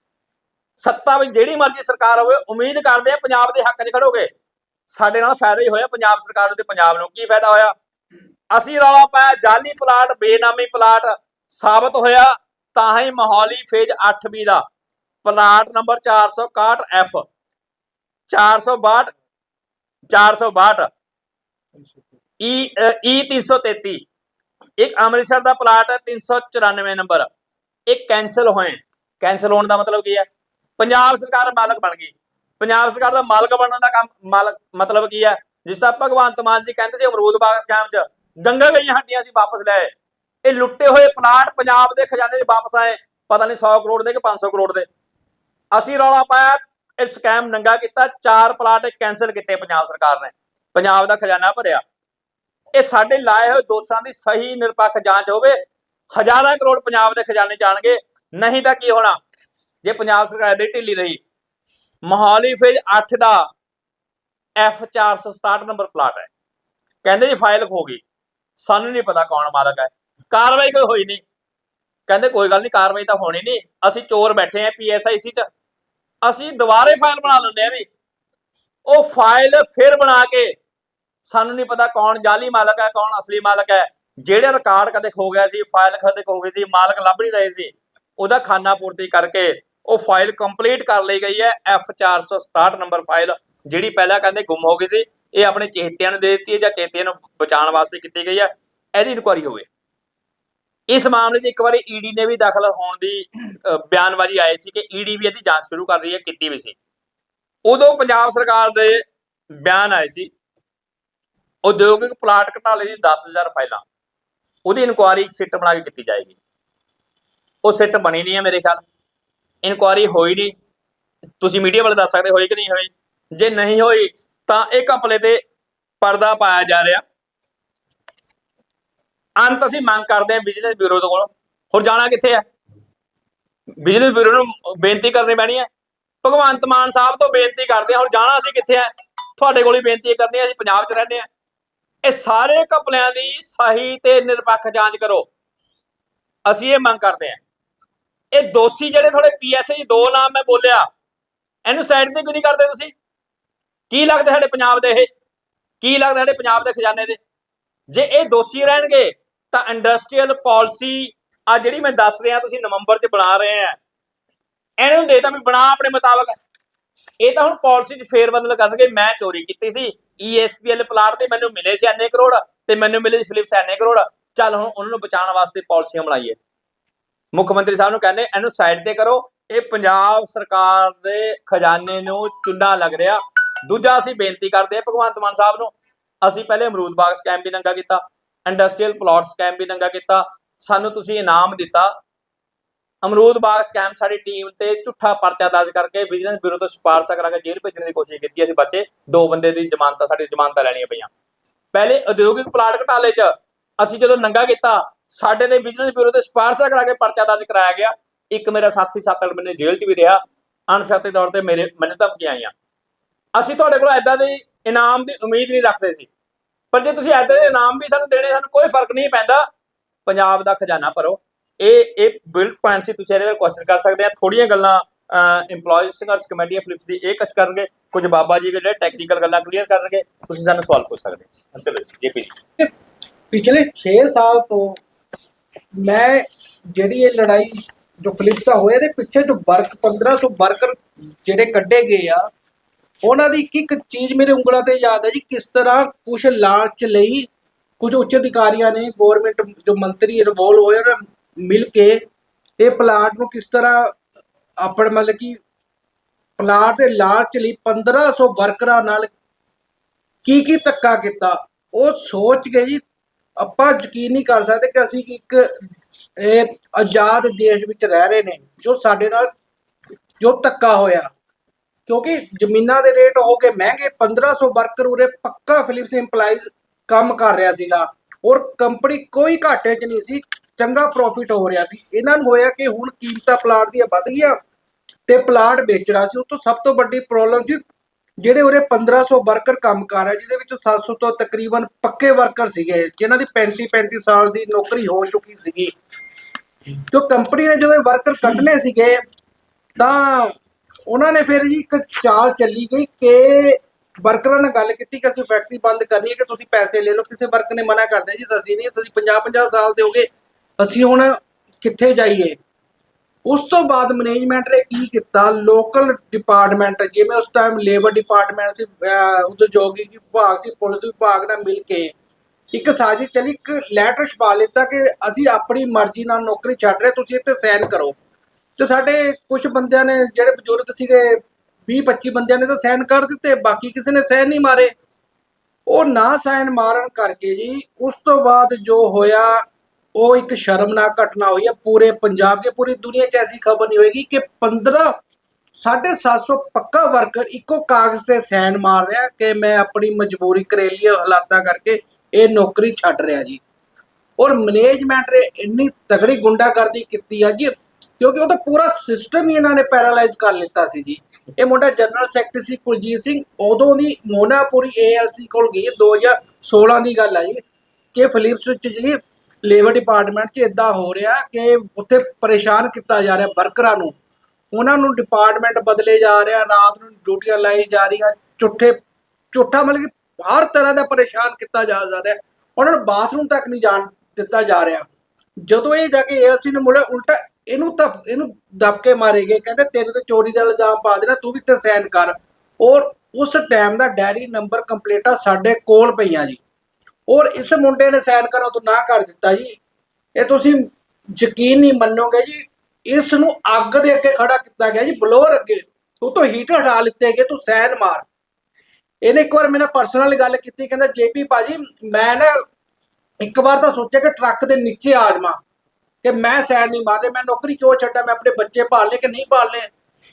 ਸੱਤਾ ਵਿੱਚ ਜਿਹੜੀ ਮਰਜ਼ੀ ਸਰਕਾਰ ਹੋਵੇ, ਉਮੀਦ ਕਰਦੇ ਆ ਪੰਜਾਬ ਦੇ ਹੱਕ 'ਚ ਖੜੋਗੇ। ਸਾਡੇ ਨਾਲ ਫਾਇਦਾ ਹੀ ਹੋਇਆ ਪੰਜਾਬ ਸਰਕਾਰ ਨੂੰ ਤੇ ਪੰਜਾਬ ਨੂੰ। ਕੀ ਫਾਇਦਾ ਹੋਇਆ? ਅਸੀਂ ਰੌਲਾ ਪਾਇਆ, ਜਾਲੀ ਪਲਾਟ, ਬੇਨਾਮੀ ਪਲਾਟ ਸਾਬਤ ਹੋਇਆ। ਤਾਂ ਹੀ ਮੋਹਾਲੀ ਫੇਜ਼ 8B ਦਾ। Plot number 461 F 462 462 E E 333 ਇੱਕ ਅੰਮ੍ਰਿਤਸਰ ਦਾ ਪਲਾਟ ਹੈ 394 ਨੰਬਰ। ਇਹ ਕੈਨਸਲ ਹੋਏ। ਕੈਨਸਲ ਹੋਣ ਦਾ ਮਤਲਬ ਕੀ ਹੈ? ਪੰਜਾਬ ਸਰਕਾਰ ਮਾਲਕ ਬਣ ਗਈ। ਪੰਜਾਬ ਸਰਕਾਰ ਦਾ ਮਾਲਕ ਬਣਨ ਦਾ ਕੰਮ, ਮਾਲਕ, ਮਤਲਬ ਕੀ ਹੈ? ਜਿਸ ਦਾ ਭਗਵੰਤ ਮਾਨ ਜੀ ਕਹਿੰਦੇ ਸੀ ਅਮਰੂਦ ਬਾਗ ਸਕੈਮ 'ਚ ਗੰਗਾ ਗਈਆਂ ਹੱਡੀਆਂ ਸੀ ਵਾਪਸ ਲਏ ਇਹ ਲੁੱਟੇ ਹੋਏ ਪਲਾਟ ਪੰਜਾਬ ਦੇ ਖਜ਼ਾਨੇ 'ਚ ਵਾਪਸ ਆਏ। ਪਤਾ ਨਹੀਂ 100 ਕਰੋੜ ਦੇ ਕਿ 500 ਕਰੋੜ ਦੇ। ਅਸੀਂ ਰੌਲਾ ਪਾਇਆ, ਇਹ ਸਕੈਮ ਨੰਗਾ ਕੀਤਾ, ਚਾਰ ਪਲਾਟ ਕੈਨਸਲ ਕੀਤੇ ਪੰਜਾਬ ਸਰਕਾਰ ਨੇ। ਪੰਜਾਬ ਦਾ ਖਜ਼ਾਨਾ ਭਰਿਆ। ਇਹ ਸਾਡੇ ਲਾਏ ਹੋਏ ਦੋਸ਼ਾਂ ਦੀ ਸਹੀ ਨਿਰਪੱਖ ਜਾਂਚ ਹੋਵੇ। ਹਜ਼ਾਰਾਂ ਕਰੋੜ ਪੰਜਾਬ ਦੇ ਖਜ਼ਾਨੇ ਜਾਣਗੇ ਨਹੀਂ ਤਾਂ ਕੀ ਹੋਣਾ? ਜੇ ਪੰਜਾਬ ਸਰਕਾਰ ਦੇ ਢਿੱਲੀ ਰਹੀ। ਮੋਹਾਲੀ ਫੇਜ਼ 8 ਦਾ F467 ਨੰਬਰ ਪਲਾਟ ਹੈ। ਕਹਿੰਦੇ ਜੀ ਫਾਈਲ ਖੋ ਗਈ। ਸਾਨੂੰ ਨਹੀਂ ਪਤਾ ਕੌਣ ਮਾਲਕ ਹੈ। ਕਾਰਵਾਈ ਕੋਈ ਹੋਈ ਨਹੀਂ। ਕਹਿੰਦੇ ਕੋਈ ਗੱਲ ਨਹੀਂ, ਕਾਰਵਾਈ ਤਾਂ ਹੋਣੀ ਨਹੀਂ। ਅਸੀਂ ਚੋਰ ਬੈਠੇ ਆ ਪੀਐਸਆਈਸੀ ਚ। ਅਸੀਂ ਦੁਬਾਰੇ ਫਾਈਲ ਬਣਾ ਲੈਂਦੇ ਆ ਵੀ। ਉਹ ਫਾਈਲ ਫਿਰ ਬਣਾ ਕੇ ਸਾਨੂੰ ਨਹੀਂ ਪਤਾ ਕੌਣ ਜਾਲੀ ਮਾਲਕ ਹੈ, ਕੌਣ ਅਸਲੀ ਮਾਲਕ ਹੈ। ਜਿਹੜੇ ਰਿਕਾਰਡ ਕਦੇ ਖੋ ਗਿਆ ਸੀ, ਫਾਈਲ ਕਦੇ ਖੋ ਗਈ ਸੀ, ਮਾਲਕ ਲੱਭ ਨਹੀਂ ਰਹੇ ਸੀ। ਉਹਦਾ ਖਾਨਾ ਪੂਰਤੀ ਕਰਕੇ ਉਹ ਫਾਈਲ ਕੰਪਲੀਟ ਕਰ ਲਈ ਗਈ ਹੈ F467 ਨੰਬਰ ਫਾਈਲ, ਜਿਹੜੀ ਪਹਿਲਾਂ ਕਹਿੰਦੇ ਗੁੰਮ ਹੋ ਗਈ ਸੀ। ਇਹ ਆਪਣੇ ਚੇਤਿਆਂ ਨੂੰ ਦੇ ਦਿੱਤੀ ਹੈ ਜਾਂ ਚੇਤਿਆਂ ਨੂੰ ਬਚਾਉਣ ਵਾਸਤੇ ਕੀਤੀ ਗਈ ਹੈ। ਇਹਦੀ ਇਨਕੁਆਰੀ ਹੋਵੇ। ਇਸ ਮਾਮਲੇ 'ਚ ਇੱਕ ਵਾਰੀ ਈਡੀ ਨੇ ਵੀ ਦਾਖਲ ਹੋਣ ਦੀ ਬਿਆਨਬਾਜ਼ੀ ਆਈ ਸੀ ਕਿ ਈਡੀ ਵੀ ਇਹਦੀ ਜਾਂਚ ਸ਼ੁਰੂ ਕਰ ਰਹੀ ਹੈ, ਕੀਤੀ ਵੀ ਸੀ। ਉਦੋਂ ਪੰਜਾਬ ਸਰਕਾਰ ਦੇ ਬਿਆਨ ਆਏ ਸੀ, ਉਦਯੋਗਿਕ ਪਲਾਟ ਘਟਾਲੇ ਦੀ 10000 ਫਾਈਲਾਂ, ਉਹਦੀ ਇਨਕੁਆਰੀ ਸਿੱਟ ਬਣਾ ਕੇ ਕੀਤੀ ਜਾਏਗੀ। ਉਹ ਸਿੱਟ ਬਣੀ ਨਹੀਂ ਹੈ ਮੇਰੇ ਖਿਆਲ, ਇਨਕੁਆਰੀ ਹੋਈ ਨਹੀਂ। ਤੁਸੀਂ ਮੀਡੀਆ ਵਾਲੇ ਦੱਸ ਸਕਦੇ ਹੋਈ ਕਿ ਨਹੀਂ ਹੋਈ ਜੇ ਨਹੀਂ ਹੋਈ, ਤਾਂ ਇਹ ਘਪਲੇ ਤੇ ਪਰਦਾ ਪਾਇਆ ਜਾ ਰਿਹਾ। ਅੰਤ ਅਸੀਂ ਮੰਗ ਕਰਦੇ ਹਾਂ ਵਿਜੀਲੈਂਸ ਬਿਊਰੋ ਦੇ ਕੋਲ। ਹੋਰ ਜਾਣਾ ਕਿੱਥੇ ਹੈ ਵਿਜੀਲੈਂਸ ਬਿਊਰੋ ਨੂੰ ਬੇਨਤੀ ਕਰਨੀ ਪੈਣੀ ਹੈ। ਭਗਵੰਤ ਮਾਨ ਸਾਹਿਬ ਤੋਂ ਬੇਨਤੀ ਕਰਦੇ ਹਾਂ ਹੁਣ ਜਾਣਾ ਅਸੀਂ ਕਿੱਥੇ ਹੈ ਤੁਹਾਡੇ ਕੋਲ ਹੀ ਬੇਨਤੀ ਕਰਦੇ ਹਾਂ, ਅਸੀਂ ਪੰਜਾਬ 'ਚ ਰਹਿੰਦੇ ਹਾਂ। ਇਹ ਸਾਰੇ ਘਪਲਿਆਂ ਦੀ ਸਹੀ ਤੇ ਨਿਰਪੱਖ ਜਾਂਚ ਕਰੋ। ਅਸੀਂ ਇਹ ਮੰਗ ਕਰਦੇ ਹਾਂ। ਇਹ ਦੋਸ਼ੀ ਜਿਹੜੇ ਤੁਹਾਡੇ ਪੀਐਸਏ ਦੋ ਨਾਮ ਮੈਂ ਬੋਲਿਆ, ਇਹਨੂੰ ਸਾਈਡ ਤੇ ਕਿਉਂ ਨਹੀਂ ਕਰਦੇ ਤੁਸੀਂ? ਕੀ ਲੱਗਦਾ ਸਾਡੇ ਪੰਜਾਬ ਦੇ ਇਹ? ਕੀ ਲੱਗਦਾ ਸਾਡੇ ਪੰਜਾਬ ਦੇ ਖਜ਼ਾਨੇ ਦੇ? ਜੇ ਇਹ ਦੋਸ਼ੀ ਰਹਿਣਗੇ ਤਾਂ ਇੰਡਸਟਰੀਅਲ ਪਾਲਿਸੀ ਆ ਜਿਹੜੀ ਮੈਂ ਦੱਸ ਰਿਹਾ, ਤੁਸੀਂ ਨਵੰਬਰ 'ਚ ਬਣਾ ਰਹੇ ਆ। ਇਹਨੂੰ ਦੇ ਤਾਂ ਵੀ ਬਣਾ ਆਪਣੇ ਮੁਤਾਬਕ। ਇਹ ਤਾਂ ਹੁਣ ਪਾਲਿਸੀ 'ਚ ਫੇਰ ਬਦਲ ਕਰਨਗੇ। ਮੈਂ ਚੋਰੀ ਕੀਤੀ ਸੀ। E ESPL ਪਲਾਟ ਤੇ ਮੈਨੂੰ ਮਿਲੇ ਸੀ ਐਨੇ ਕਰੋੜ ਤੇ ਮੈਨੂੰ ਮਿਲੇ ਸੀ ਫਿਲਿਪਸ ਐਨੇ ਕਰੋੜ। ਚੱਲ ਹੁਣ ਉਹਨਾਂ ਨੂੰ ਬਚਾਉਣ ਵਾਸਤੇ ਪਾਲਿਸੀਆਂ ਬਣਾਈਏ। ਮੁੱਖ ਮੰਤਰੀ ਸਾਹਿਬ ਨੂੰ ਕਹਿੰਦੇ, ਇਹਨੂੰ ਸਾਈਡ ਤੇ ਕਰੋ। ਇਹ ਪੰਜਾਬ ਸਰਕਾਰ ਦੇ ਖਜ਼ਾਨੇ ਨੂੰ ਚੁੰਡਾ ਲੱਗ ਰਿਹਾ। ਦੂਜਾ ਅਸੀਂ ਬੇਨਤੀ ਕਰਦੇ ਹਾਂ ਭਗਵੰਤ ਮਾਨ ਸਾਹਿਬ ਨੂੰ। ਅਸੀਂ ਪਹਿਲੇ ਅਮਰੂਦ ਬਾਗ ਸਕੈਮ ਵੀ ਨੰਗਾ ਕੀਤਾ। ਇੰਡਸਟਰੀਅਲ ਪਲਾਟ ਸਕੈਮ ਵੀ ਨੰਗਾ ਕੀਤਾ। ਸਾਨੂੰ ਤੁਸੀਂ ਇਨਾਮ ਦਿੱਤਾ। ਅਮਰੂਦ ਬਾਗ ਸਕੈਮ ਸਾਡੀ ਟੀਮ ਤੇ ਝੂਠਾ ਪਰਚਾ ਦਰਜ ਕਰਕੇ ਵਿਜੀਲੈਂਸ ਬਿਊਰੋ ਤੋਂ ਸਿਫਾਰਸ਼ ਕਰਾ ਕੇ ਜੇਲ੍ਹ ਭੇਜਣ ਦੀ ਕੋਸ਼ਿਸ਼ ਕੀਤੀ। ਅਸੀਂ ਬੱਚੇ, ਦੋ ਬੰਦੇ ਦੀ ਜ਼ਮਾਨਤਾਂ, ਸਾਡੀ ਜ਼ਮਾਨਤਾਂ ਲੈਣੀਆਂ ਪਈਆਂ। ਪਹਿਲੇ ਉਦਯੋਗਿਕ ਪਲਾਟ ਘਟਾਲੇ 'ਚ ਅਸੀਂ ਜਦੋਂ ਨੰਗਾ ਕੀਤਾ, ਸਾਡੇ ਤੇ ਵਿਜੀਲੈਂਸ ਬਿਊਰੋ ਤੇ ਸਿਫਾਰਸ਼ਾਂ ਕਰਾ ਕੇ ਪਰਚਾ ਦਰਜ ਕਰਾਇਆ ਗਿਆ। ਇੱਕ ਮੇਰਾ ਸਾਥੀ 7-8 ਮਹੀਨੇ ਜੇਲ੍ਹ 'ਚ ਵੀ ਰਿਹਾ। ਅਣਸ਼ਰਤੀ ਤੌਰ ਤੇ ਮੇਰੇ, ਮੈਨੂੰ ਧਮਕੀਆਂ ਆਈਆਂ। ਅਸੀਂ ਤੁਹਾਡੇ ਕੋਲ ਐਦਾਂ ਦੇ ਇਨਾਮ ਦੀ ਉਮੀਦ ਨਹੀਂ ਰੱਖਦੇ ਸੀ। ਪਰ ਜੇ ਤੁਸੀਂ ਐਦਾਂ ਦੇ ਇਨਾਮ ਵੀ ਸਾਨੂੰ ਦੇਣੇ, ਸਾਨੂੰ ਕੋਈ ਫ਼ਰਕ ਨਹੀਂ ਪੈਂਦਾ। ਪੰਜਾਬ ਦਾ ਖਜ਼ਾਨਾ ਭਰੋ। ਇਹ ਇਹ ਬਿਲਡ ਪੁਆਇੰਟ ਸੀ, ਤੁਸੀਂ ਇਹਦੇ ਨਾਲ ਕੁਐਸਚਨ ਕਰ ਸਕਦੇ ਆ। ਥੋੜੀਆਂ ਗੱਲਾਂ EMPLOYEES, ਸੰਘਰਸ਼ ਕਮੇਟੀ ਫਲਿਪਸ ਦੀ ਇਹ ਕੁਛ ਕਰਨਗੇ। ਕੁਝ ਬਾਬਾ ਜੀ ਜਿਹੜੇ ਟੈਕਨੀਕਲ ਗੱਲਾਂ ਕਲੀਅਰ ਕਰਨਗੇ, ਤੁਸੀਂ ਸਾਨੂੰ ਸਵਾਲ ਪੁੱਛ ਸਕਦੇ ਚਲੋ ਜੇਪੀ ਪਿਛਲੇ 6 ਸਾਲ ਤੋਂ ਮੈਂ ਜਿਹੜੀ ਇਹ ਲੜਾਈ ਜੋ ਫਲਿਪਸ ਦਾ ਹੋਇਆ ਦੇ ਪਿੱਛੇ ਜੋ ਵਰਕ 1500 ਵਰਕਰ ਜਿਹੜੇ ਕੱਢੇ ਗਏ ਆ ਉਹਨਾਂ ਦੀ ਇੱਕ ਇੱਕ ਚੀਜ਼ ਮੇਰੇ ਉਂਗਲਾਂ ਤੇ ਯਾਦ ਹੈ ਜੀ, ਕਿਸ ਤਰ੍ਹਾਂ ਕੁਝ ਲਾਂਚ ਲਈ ਕੁਝ ਉੱਚ ਅਧਿਕਾਰੀਆਂ ਨੇ ਗਵਰਨਮੈਂਟ ਜੋ ਮੰਤਰੀ ਇਨਵੋਲਵ ਹੋਏ ਉਹਨਾਂ ਮਿਲ ਕੇ ਇਹ ਪਲਾਟ ਨੂੰ ਕਿਸ ਤਰ੍ਹਾਂ ਆਪਣ ਮਤਲਬ ਕਿ ਪਲਾਟ ਦੇ ਲਾਲਚ ਲਈ 1500 ਵਰਕਰਾਂ ਨਾਲ ਕੀ ਕੀ ਧੱਕਾ ਕੀਤਾ, ਉਹ ਸੋਚ ਕੇ ਜੀ ਆਪਾਂ ਯਕੀਨ ਨਹੀਂ ਕਰ ਸਕਦੇ ਕਿ ਅਸੀਂ ਇੱਕ ਇਹ ਆਜ਼ਾਦ ਦੇਸ਼ ਵਿੱਚ ਰਹਿ ਰਹੇ ਨੇ, ਜੋ ਸਾਡੇ ਨਾਲ ਜੋ ਧੱਕਾ ਹੋਇਆ। ਕਿਉਂਕਿ ਜ਼ਮੀਨਾਂ ਦੇ ਰੇਟ ਹੋ ਗਏ ਮਹਿੰਗੇ 1500 ਵਰਕਰ ਉਰੇ ਪੱਕਾ ਫਿਲਿਪਸ EMPLOYEES ਕੰਮ ਕਰ ਰਿਹਾ ਸੀਗਾ। ਔਰ ਕੰਪਨੀ ਕੋਈ ਘਾਟੇ 'ਚ ਨਹੀਂ ਸੀ, ਚੰਗਾ ਪ੍ਰੋਫਿਟ ਹੋ ਰਿਹਾ ਸੀ। ਇਹਨਾਂ ਨੂੰ ਹੋਇਆ ਕਿ ਹੁਣ ਕੀਮਤਾਂ ਪਲਾਟ ਦੀਆਂ ਵੱਧ ਗਈਆਂ ਤੇ ਪਲਾਟ ਵੇਚਣਾ ਸੀ। ਉਸ ਤੋਂ ਸਭ ਤੋਂ ਵੱਡੀ ਪ੍ਰੋਬਲਮ ਸੀ, ਜਿਹੜੇ ਉਰੇ 1500 ਵਰਕਰ ਕੰਮ ਕਰ ਰਿਹਾ, ਜਿਹਦੇ ਵਿੱਚੋਂ 700 ਤੋਂ ਤਕਰੀਬਨ ਪੱਕੇ ਵਰਕਰ ਸੀਗੇ, ਜਿਨ੍ਹਾਂ ਦੀ 35 35 ਸਾਲ ਦੀ ਨੌਕਰੀ ਹੋ ਚੁੱਕੀ ਸੀਗੀ। ਜੋ ਕੰਪਨੀ ਨੇ ਜਦੋਂ ਵਰਕਰ ਕੱਢਨੇ ਸੀਗੇ, ਤਾਂ ਉਹਨਾਂ ਨੇ ਫਿਰ ਜੀ ਇੱਕ ਚਾਲ ਚੱਲੀ ਗਈ ਕਿ ਵਰਕਰਾਂ ਨਾਲ ਗੱਲ ਕੀਤੀ ਕਿ ਅਸੀਂ ਫੈਕਟਰੀ ਬੰਦ ਕਰਨੀ ਹੈ ਕਿ ਤੁਸੀਂ ਪੈਸੇ ਲੈ ਲਓ। ਕਿਸੇ ਵਰਕਰ ਨੇ ਮਨਾ ਕਰ ਜੀ, ਅਸੀਂ ਨਹੀਂ, ਤੁਸੀਂ 50 50 ਸਾਲ ਦੇ ਹੋਗੇ ਅਸੀਂ ਹੁਣ ਕਿੱਥੇ ਜਾਈਏ? ਉਸ ਤੋਂ ਬਾਅਦ ਮੈਨੇਜਮੈਂਟ ਨੇ ਕੀ ਕੀਤਾ? ਲੋਕਲ ਡਿਪਾਰਟਮੈਂਟ ਜਿਵੇਂ ਉਸ ਟਾਈਮ ਲੇਬਰ ਡਿਪਾਰਟਮੈਂਟ ਸੀ ਉਦਯੋਗਿਕ ਵਿਭਾਗ ਸੀ, ਪੁਲਿਸ ਵਿਭਾਗ ਨਾਲ ਮਿਲ ਕੇ ਇੱਕ ਸਾਜ਼ਿਸ਼ ਚੱਲੀ, ਇੱਕ ਲੈਟਰ ਛਪਾ ਲਿੱਤਾ ਕਿ ਅਸੀਂ ਆਪਣੀ ਮਰਜ਼ੀ ਨਾਲ ਨੌਕਰੀ ਛੱਡ ਰਹੇ, ਤੁਸੀਂ ਇੱਥੇ ਸਾਈਨ ਕਰੋ। ਤੇ ਸਾਡੇ ਕੁਝ ਬੰਦਿਆਂ ਨੇ, ਜਿਹੜੇ ਬਜ਼ੁਰਗ ਸੀਗੇ 20 25 ਬੰਦਿਆਂ ਨੇ ਤਾਂ ਸਾਈਨ ਕਰ ਦਿੱਤੇ, ਬਾਕੀ ਕਿਸੇ ਨੇ ਸਾਈਨ ਨਹੀਂ ਮਾਰੇ। ਉਹ ਨਾ ਸਾਈਨ ਮਾਰਨ ਕਰਕੇ ਜੀ, ਉਸ ਤੋਂ ਬਾਅਦ ਜੋ ਹੋਇਆ, ਉਹ ਇੱਕ ਸ਼ਰਮਨਾਕ ਘਟਨਾ ਹੋਈ ਹੈ ਪੂਰੇ ਪੰਜਾਬ ਕੇ ਪੂਰੀ ਦੁਨੀਆ 'ਚ ਐਸੀ ਖਬਰ ਨਹੀਂ ਹੋਏਗੀ ਕਿ 15 750 ਪੱਕਾ ਵਰਕਰ ਇੱਕੋ ਕਾਗਜ਼ ਤੇ ਸਾਈਨ ਮਾਰ ਰਿਹਾ ਕਿ ਮੈਂ ਆਪਣੀ ਮਜਬੂਰੀ ਕਰੇਲੀ ਹਾਲਾਤਾਂ ਕਰਕੇ ਇਹ ਨੌਕਰੀ ਛੱਡ ਰਿਹਾ ਜੀ। ਔਰ ਮੈਨੇਜਮੈਂਟ ਨੇ ਇੰਨੀ ਤਗੜੀ ਗੁੰਡਾਗਰਦੀ ਕੀਤੀ ਆ ਜੀ ਕਿਉਂਕਿ ਉਹਦਾ ਪੂਰਾ ਸਿਸਟਮ ਹੀ ਇਹਨਾਂ ਨੇ ਪੈਰਾਲਾਈਜ਼ ਕਰ ਲਿੱਤਾ ਸੀ ਜੀ। ਇਹ ਮੁੰਡਾ ਜਨਰਲ ਸੈਕਟਰੀ ਸੀ ਕੁਲਜੀਤ ਸਿੰਘ। ਉਦੋਂ ਦੀ ਮੋਨਾਪੁਰੀ ਏਐਲਸੀ ਕੋਲ ਗਈ 2016 ਦੀ ਗੱਲ ਆ ਜੀ। ਕਿ ਫਿਲਿਪਸ ਵਿੱਚ ਜੀ ਲੇਬਰ ਡਿਪਾਰਟਮੈਂਟ 'ਚ ਇਦਾਂ ਹੋ ਰਿਹਾ ਕਿ ਉੱਥੇ ਪਰੇਸ਼ਾਨ ਕੀਤਾ ਜਾ ਰਿਹਾ ਵਰਕਰਾਂ ਨੂੰ। ਉਹਨਾਂ ਨੂੰ ਡਿਪਾਰਟਮੈਂਟ ਬਦਲੇ ਜਾ ਰਿਹਾ, ਰਾਤ ਨੂੰ ਡਿਊਟੀਆਂ ਲਾਈ ਜਾ ਰਹੀਆਂ, ਝੁੱਠੇ, ਝੂਠਾ ਮਤਲਬ ਕਿ ਹਰ ਤਰ੍ਹਾਂ ਦਾ ਪਰੇਸ਼ਾਨ ਕੀਤਾ ਜਾ ਰਿਹਾ। ਉਹਨਾਂ ਨੂੰ ਬਾਥਰੂਮ ਤੱਕ ਨਹੀਂ ਜਾਣ ਦਿੱਤਾ ਜਾ ਰਿਹਾ। ਜਦੋਂ ਇਹ ਜਾ ਕੇ ਏਐਲਸੀ ਨੂੰ ਮੁੜਿਆ, ਉਲਟਾ ਇਹਨੂੰ ਤਾਂ, ਇਹਨੂੰ ਦਬਕੇ ਮਾਰੇਗੇ ਕਹਿੰਦੇ ਤੇਰੇ ਤੇ ਚੋਰੀ ਦਾ ਇਲਜ਼ਾਮ ਪਾ ਦੇਣਾ, ਤੂੰ ਵੀ ਤੇ ਸਾਈਨ ਕਰ। ਔਰ ਉਸ ਟਾਈਮ ਦਾ ਡੈਰੀ ਨੰਬਰ ਕੰਪਲੀਟਾ ਸਾਡੇ ਕੋਲ ਪਈਆਂ ਜੀ। ਔਰ ਇਸ ਮੁੰਡੇ ਨੇ ਸਾਈਨ ਕਰਨ ਤੋਂ ਨਾ ਕਰ ਦਿੱਤਾ ਜੀ। ਇਹ ਤੁਸੀਂ ਯਕੀਨ ਨਹੀਂ ਮੰਨੋਗੇ ਜੀ, ਇਸ ਨੂੰ ਅੱਗ ਦੇ ਅੱਗੇ ਖੜਾ ਕੀਤਾ ਗਿਆ ਜੀ, ਬਲੋਰ ਅੱਗੇ। ਉਹ ਤੋਂ ਹੀਟਰ ਹਟਾ ਲਿੱਤੇ ਗਏ, ਤੂੰ ਸਾਈਨ ਮਾਰ। ਇਹਨੇ ਇੱਕ ਵਾਰ ਮੇਰੇ ਨਾਲ ਪਰਸਨਲ ਗੱਲ ਕੀਤੀ, ਕਹਿੰਦਾ, ਜੇਪੀ ਭਾਜੀ, ਮੈਂ ਨਾ ਇੱਕ ਵਾਰ ਤਾਂ ਸੋਚਿਆ ਕਿ ਟਰੱਕ ਦੇ ਨੀਚੇ ਆ ਜਾਵਾਂ। ਕਿ ਮੈਂ ਸਾਈਡ ਨਹੀਂ ਮਾਰ ਰਿਹਾ ਮੈਂ ਨੌਕਰੀ ਕਿਉਂ ਛੱਡਾਂ, ਮੈਂ ਆਪਣੇ ਬੱਚੇ ਪਾਲ ਕਿ ਨਹੀਂ ਪਾਲਨੇ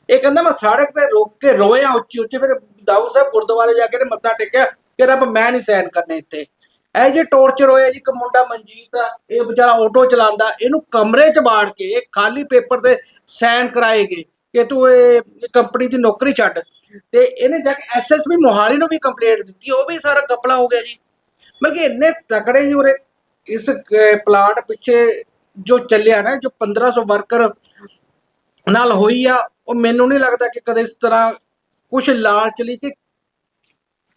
ਇਹ ਕਹਿੰਦਾ ਮੈਂ ਸੜਕ ਤੇ ਰੋਕ ਕੇ ਰੋਇਆ ਉੱਚੀ ਉੱਚੀ ਫਿਰ ਦਾਊ ਸਾਹਿਬ ਗੁਰਦੁਆਰੇ ਜਾ ਕੇ ਤੇ ਮੱਥਾ ਟੇਕਿਆ ਕਿ ਰੱਬ ਮੈਂ ਨਹੀਂ ਸੈਨ ਕਰਨੇ ਇੱਥੇ। ਇਹ ਜੇ ਟੌਰਚਰ ਹੋਇਆ ਜੀ, ਇੱਕ ਮੁੰਡਾ ਮਨਜੀਤ ਆ, ਇਹ ਵਿਚਾਰਾ ਆਟੋ ਚਲਾਉਂਦਾ, ਇਹਨੂੰ ਕਮਰੇ 'ਚ ਬਾੜ ਕੇ, ਇਹ ਖਾਲੀ ਪੇਪਰ ਤੇ ਸਾਈਨ ਕਰਾਏਗੇ ਕਿ ਤੂੰ ਇਹ ਕੰਪਨੀ ਦੀ ਨੌਕਰੀ ਛੱਡ। ਤੇ ਇਹਨੇ ਜਾ ਕੇ ਐਸਐਸਪੀ ਮੋਹਾਲੀ ਨੂੰ ਵੀ ਕੰਪਲੇਂਟ ਦਿੱਤੀ, ਉਹ ਵੀ ਸਾਰਾ ਕਪਲਾ ਹੋ ਗਿਆ ਜੀ। ਮਤਲਬ ਕਿ ਇੰਨੇ ਤਕੜੇ ਜੀ ਉਰੇ, ਇਸ ਪਲਾਟ ਪਿੱਛੇ ਜੋ ਚੱਲਿਆ ਨਾ, ਜੋ 1500 ਵਰਕਰ ਨਾਲ ਹੋਈ ਆ, ਉਹ ਮੈਨੂੰ ਨਹੀਂ ਲੱਗਦਾ ਕਿ ਕਦੇ ਇਸ ਤਰ੍ਹਾਂ ਕੁਝ ਲਾਲਚ ਲਈ ਕਿ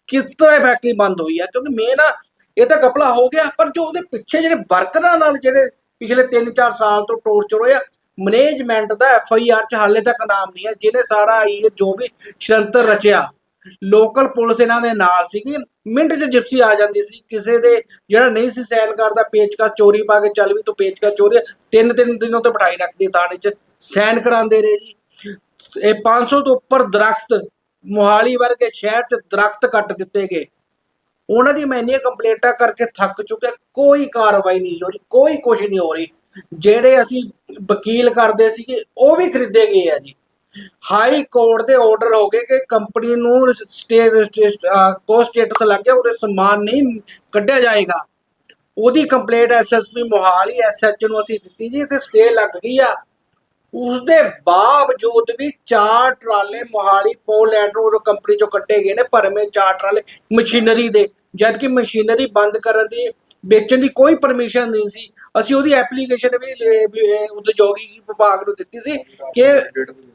ਕਿਸ ਤਰ੍ਹਾਂ ਫੈਕਟਰੀ ਬੰਦ ਹੋਈ ਆ, ਕਿਉਂਕਿ ਮੇਨ ਆ, ਇਹ ਤਾਂ ਕਪਲਾ ਹੋ ਗਿਆ, ਪਰ ਜੋ ਉਹਦੇ ਪਿੱਛੇ ਜਿਹੜੇ ਵਰਕਰਾਂ ਨਾਲ ਜਿਹੜੇ ਪਿਛਲੇ 3-4 ਸਾਲ ਤੋਂ ਟੋਰਚਰ ਹੋਇਆ ਮੈਨੇਜਮੈਂਟ ਦਾ ਐਫ ਆਈ ਆਰ ਚ ਹਾਲੇ ਤੱਕ ਨਾਮ ਨਹੀਂ ਹੈ ਜਿਹਨੇ ਸਾਰਾ ਇਹ ਜੋ ਵੀ ਸ਼ਰੰਤਰ ਰਚਿਆ ਲੋਕਲ ਪੁਲਿਸ ਇਹਨਾਂ ਦੇ ਨਾਲ ਸੀਗੀ। ਮਿੰਟ 'ਚ ਜਿਪਸੀ ਆ ਜਾਂਦੀ ਸੀ। ਕਿਸੇ ਦੇ ਜਿਹੜਾ ਨਹੀਂ ਸੀ ਸਾਈਨ ਕਰਦਾ, ਪੇਚਕਸ, ਚੋਰੀ ਪਾ ਕੇ ਚੱਲ ਵੀ ਤੂੰ ਪੇਚਕਸ, ਚੋਰੀ ਤਿੰਨ ਤਿੰਨ ਦਿਨ ਤੇ ਬਿਠਾਈ ਰੱਖਦੀ ਥਾਣੇ 'ਚ। ਸਾਈਨ ਕਰਾਉਂਦੇ ਰਹੇ ਜੀ। ਇਹ 500 ਤੋਂ ਉੱਪਰ ਦਰਖਤ, ਮੋਹਾਲੀ ਵਰਗੇ ਸ਼ਹਿਰ 'ਚ ਦਰਖਤ ਕੱਟ ਦਿੱਤੇ ਗਏ। ਉਹਨਾਂ ਦੀ ਮੈਂ ਇੰਨੀਆਂ ਕੰਪਲੇਂਟਾਂ ਕਰਕੇ ਥੱਕ ਚੁੱਕਿਆ। ਕੋਈ ਕਾਰਵਾਈ ਨਹੀਂ ਹੋ ਰਹੀ, ਕੋਈ ਕੁਝ ਨਹੀਂ ਹੋ ਰਹੀ। ਜਿਹੜੇ ਅਸੀਂ ਵਕੀਲ ਕਰਦੇ ਸੀਗੇ, ਉਹ ਵੀ ਖਰੀਦੇ ਗਏ ਆ ਜੀ। ਹਾਈ ਕੋਰਟ ਦੇ ਆਰਡਰ ਹੋ ਗਏ ਕਿ ਕੰਪਨੀ ਨੂੰ ਸਟੇਟ ਕੋ ਸਟੇਟਸ ਲੱਗ ਗਿਆ, ਉਹਦੇ ਸਮਾਨ ਨਹੀਂ ਕੱਢਿਆ ਜਾਏਗਾ। ਉਹਦੀ ਕੰਪਲੇਂਟ ਐਸਐਸਪੀ ਮੋਹਾਲੀ ਐਸਐਚ ਨੂੰ ਅਸੀਂ ਦਿੱਤੀ ਜੀ ਤੇ ਸਟੇ ਲੱਗ ਗਈ ਆ। ਉਸ ਦੇ ਬਾਵਜੂਦ ਵੀ ਚਾਰ ਟਰਾਲੇ ਮੋਹਾਲੀ ਪੋਲੈਂਡ ਰੋਡ ਕੰਪਨੀ ਚੋਂ ਕੱਢੇ ਗਏ ਨੇ, ਭਰਵੇਂ ਚਾਰ ਟਰਾਲੇ ਮਸ਼ੀਨਰੀ ਦੇ ਜਦ ਕਿ ਮਸ਼ੀਨਰੀ ਬੰਦ ਕਰਨ ਦੀ ਵੇਚਣ ਦੀ ਕੋਈ ਪਰਮਿਸ਼ਨ ਨਹੀਂ ਸੀ। ਅਸੀਂ ਉਹਦੀ ਐਪਲੀਕੇਸ਼ਨ ਵੀ ਉਦਯੋਗਿਕ ਵਿਭਾਗ ਨੂੰ ਦਿੱਤੀ ਸੀ ਕਿ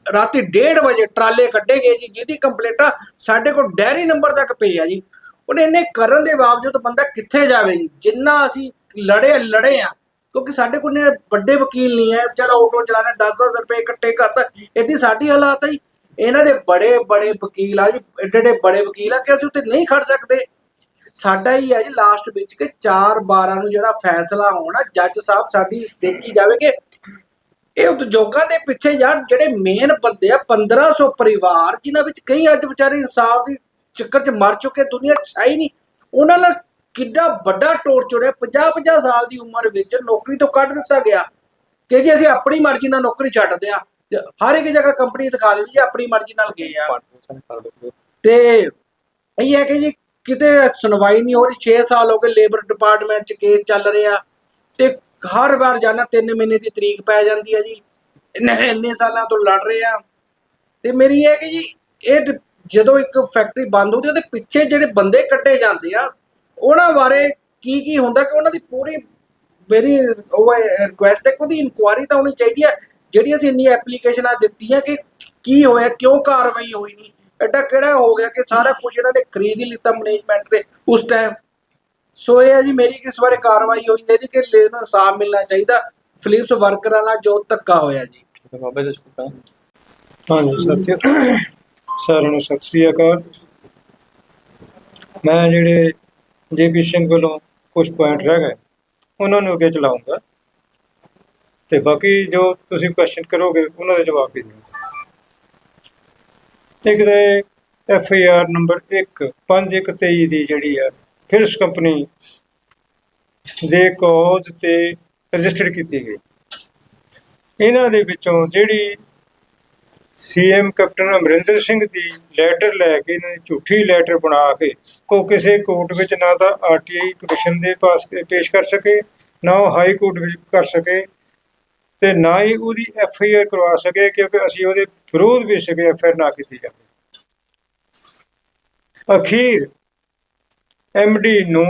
ਰਾਤੀ 1:30 ਵਜੇ ਟਰਾਲੇ ਕੱਢੇ ਗਏ ਜੀ, ਜਿਹਦੀ ਕੰਪਲੇਂਟਾਂ ਸਾਡੇ ਕੋਲ ਡੈਰੀ ਨੰਬਰ ਤੱਕ ਪਈ ਆ ਜੀ। ਉਹਨੇ ਇੰਨੇ ਕਰਨ ਦੇ ਬਾਵਜੂਦ ਬੰਦਾ ਕਿੱਥੇ ਜਾਵੇ ਜੀ? ਜਿੰਨਾ ਅਸੀਂ ਲੜੇ ਲੜੇ ਆ, ਕਿਉਂਕਿ ਸਾਡੇ ਕੋਲ ਨੇ ਵੱਡੇ ਵਕੀਲ ਨਹੀਂ ਹੈ। ਵਿਚਾਰਾ ਆਟੋ ਚਲਾਣਾ 10000 ਰੁਪਏ ਇਕੱਠੇ ਕਰਦਾ ਇਹਦੀ ਸਾਡੀ ਹਾਲਾਤ ਹੈ ਜੀ। ਇਹਨਾਂ ਦੇ ਬੜੇ ਬੜੇ ਵਕੀਲ ਆ ਜੀ ਐਡੇ ਐਡੇ ਬੜੇ ਵਕੀਲ ਆ ਕਿ ਅਸੀਂ ਉੱਤੇ ਨਹੀਂ ਖੜ ਸਕਦੇ। ਸਾਡਾ ਹੀ ਹੈ ਜੀ ਲਾਸਟ ਵਿੱਚ ਕਿ 4 12 ਨੂੰ ਜਿਹੜਾ ਫੈਸਲਾ ਹੋਣਾ ਜੱਜ ਸਾਹਿਬ ਸਾਡੀ ਦੇਖੀ ਜਾਵੇ ਕਿ ਇਹ ਉਦਯੋਗਾਂ ਦੇ ਪਿੱਛੇ ਯਾਰ ਜਿਹੜੇ ਮੇਨ ਬੰਦੇ ਆ 1500 ਪਰਿਵਾਰ ਜਿਨ੍ਹਾਂ ਵਿੱਚ ਕਈ ਅੱਜ ਵਿਚਾਰੇ ਇਨਸਾਫ ਦੀ ਚੱਕਰ 'ਚ ਮਰ ਚੁੱਕੇ ਦੁਨੀਆ 'ਚ ਹੀ ਨਹੀਂ। ਉਹਨਾਂ ਨਾਲ ਕਿੱਡਾ ਵੱਡਾ ਟੋਰਚਰ ਹੈ 50 50 ਸਾਲ ਦੀ ਉਮਰ ਵਿੱਚ ਨੌਕਰੀ ਤੋਂ ਕੱਢ ਦਿੱਤਾ ਗਿਆ। ਕਿ ਜੀ ਅਸੀਂ ਆਪਣੀ ਮਰਜ਼ੀ ਨਾਲ ਨੌਕਰੀ ਛੱਡਦੇ ਆ ਹਰ ਇੱਕ ਜਗ੍ਹਾ ਕੰਪਨੀ ਦਿਖਾ ਦਿੰਦੀ ਜੀ ਆਪਣੀ ਮਰਜ਼ੀ ਨਾਲ ਗਏ ਆ। ਤੇ ਇਹ ਹੈ ਕਿ ਜੀ ਕਿਤੇ ਸੁਣਵਾਈ ਨਹੀਂ ਹੋ ਰਹੀ 6 ਸਾਲ ਹੋ ਗਏ ਲੇਬਰ ਡਿਪਾਰਟਮੈਂਟ 'ਚ ਕੇਸ ਚੱਲ ਰਿਹਾ ਤੇ ਹਰ ਵਾਰ ਜਾਣਾ 3 ਮਹੀਨੇ ਦੀ ਤਰੀਕ ਪੈ ਜਾਂਦੀ ਹੈ ਜੀ। ਇੰਨੇ ਇੰਨੇ ਸਾਲਾਂ ਤੋਂ ਲੜ ਰਹੇ ਆ। ਤੇ ਮੇਰੀ ਇਹ ਕਿ ਜੀ, ਇਹ ਡ- ਜਦੋਂ ਇੱਕ ਫੈਕਟਰੀ ਬੰਦ ਹੁੰਦੀ ਉਹਦੇ ਪਿੱਛੇ ਜਿਹੜੇ ਬੰਦੇ ਕੱਢੇ ਜਾਂਦੇ ਆ, ਉਹਨਾਂ ਬਾਰੇ ਕੀ ਕੀ ਹੁੰਦਾ ਕਿ ਉਹਨਾਂ ਦੀ ਪੂਰੀ ਮੇਰੀ ਉਹ ਰਿਕੁਐਸਟ ਹੈ ਕਿ ਉਹਦੀ ਇਨਕੁਆਇਰੀ ਤਾਂ ਹੋਣੀ ਚਾਹੀਦੀ ਹੈ ਜਿਹੜੀ ਅਸੀਂ ਇੰਨੀ ਐਪਲੀਕੇਸ਼ਨਾਂ ਦਿੱਤੀਆਂ ਕਿ ਕੀ ਹੋਇਆ, ਕਿਉਂ ਕਾਰਵਾਈ ਹੋਈ ਨਹੀਂ। ਐਡਾ ਕਿਹੜਾ ਹੋ ਗਿਆ ਕਿ ਸਾਰਾ ਕੁਝ ਇਹਨਾਂ ਨੇ ਖਰੀਦ ਹੀ ਲਿੱਤਾ ਮੈਨੇਜਮੈਂਟ ਦੇ ਉਸ ਟਾਈਮ ਸੋ ਇਹ ਹੈ ਜੀ ਮੇਰੀ ਕਿਸ ਬਾਰੇ ਕਾਰਵਾਈ ਹੋਈ ਚਾਹੀਦੀ ਕਿ ਲੇਬਰ ਨੂੰ ਇਨਸਾਫ ਮਿਲਣਾ ਚਾਹੀਦਾ। ਫਿਲਿਪਸ ਵਰਕਰਾਂ ਨਾਲ ਜੋ ਧੱਕਾ ਹੋਇਆ ਜੀ। ਬਾਬੇ ਦੇ ਸ਼ੁਕਰ। ਹਾਂਜੀ ਸਾਥੀਓ ਸਾਰਿਆਂ ਨੂੰ ਸਤਿ ਸ੍ਰੀ ਅਕਾਲ। ਮੈਂ ਜਿਹੜੇ ਜੇਪੀ ਸਿੰਘ ਵੱਲੋਂ ਕੁਝ ਪੁਆਇੰਟ ਰਹਿ ਗਏ ਉਹਨਾਂ ਨੂੰ ਅੱਗੇ ਚਲਾਉਂਗਾ। ਤੇ ਬਾਕੀ ਜੋ ਤੁਸੀਂ ਕੁਐਸਚਨ ਕਰੋਗੇ ਉਹਨਾਂ ਦੇ ਜਵਾਬ ਵੀ ਦਿਓ। ਇੱਕ ਦੇ ਐਫ ਆਈ ਆਰ ਨੰਬਰ 1 5123 ਦੀ ਜਿਹੜੀ ਆ ਫਿਰਸ ਕੰਪਨੀ ਦੇ ਕੋਜ ਤੇ ਰਜਿਸਟਰ ਕੀਤੀ ਗਈ। ਇਹਨਾਂ ਦੇ ਵਿੱਚੋਂ ਜਿਹੜੀ ਸੀਐਮ ਕੈਪਟਨ ਅਮਰਿੰਦਰ ਸਿੰਘ ਦੀ ਲੈਟਰ ਲੈ ਕੇ, ਇਹਨਾਂ ਨੇ ਝੂਠੀ ਲੈਟਰ ਬਣਾ ਕੇ ਕੋ ਕਿਸੇ ਕੋਰਟ ਵਿੱਚ ਨਾ ਤਾਂ ਆਰਟੀਆਈ ਕਮਿਸ਼ਨ ਦੇ ਪਾਸ ਪੇਸ਼ ਕਰ ਸਕੇ, ਨਾ ਉਹ ਹਾਈ ਕੋਰਟ ਵਿੱਚ ਕਰ ਸਕੇ ਤੇ ਨਾ ਹੀ ਉਹਦੀ ਐਫ ਆਈ ਆਰ ਕਰਵਾ ਸਕੇ ਕਿਉਂਕਿ ਅਸੀਂ ਉਹਦੇ ਵਿਰੋਧ ਵਿੱਚ ਸਕੇ ਐਫ ਆਈ ਆਰ ਨਾ ਕੀਤੀ ਜਾਵੇ। ਅਖੀਰ ਐਮਡੀ ਨੂੰ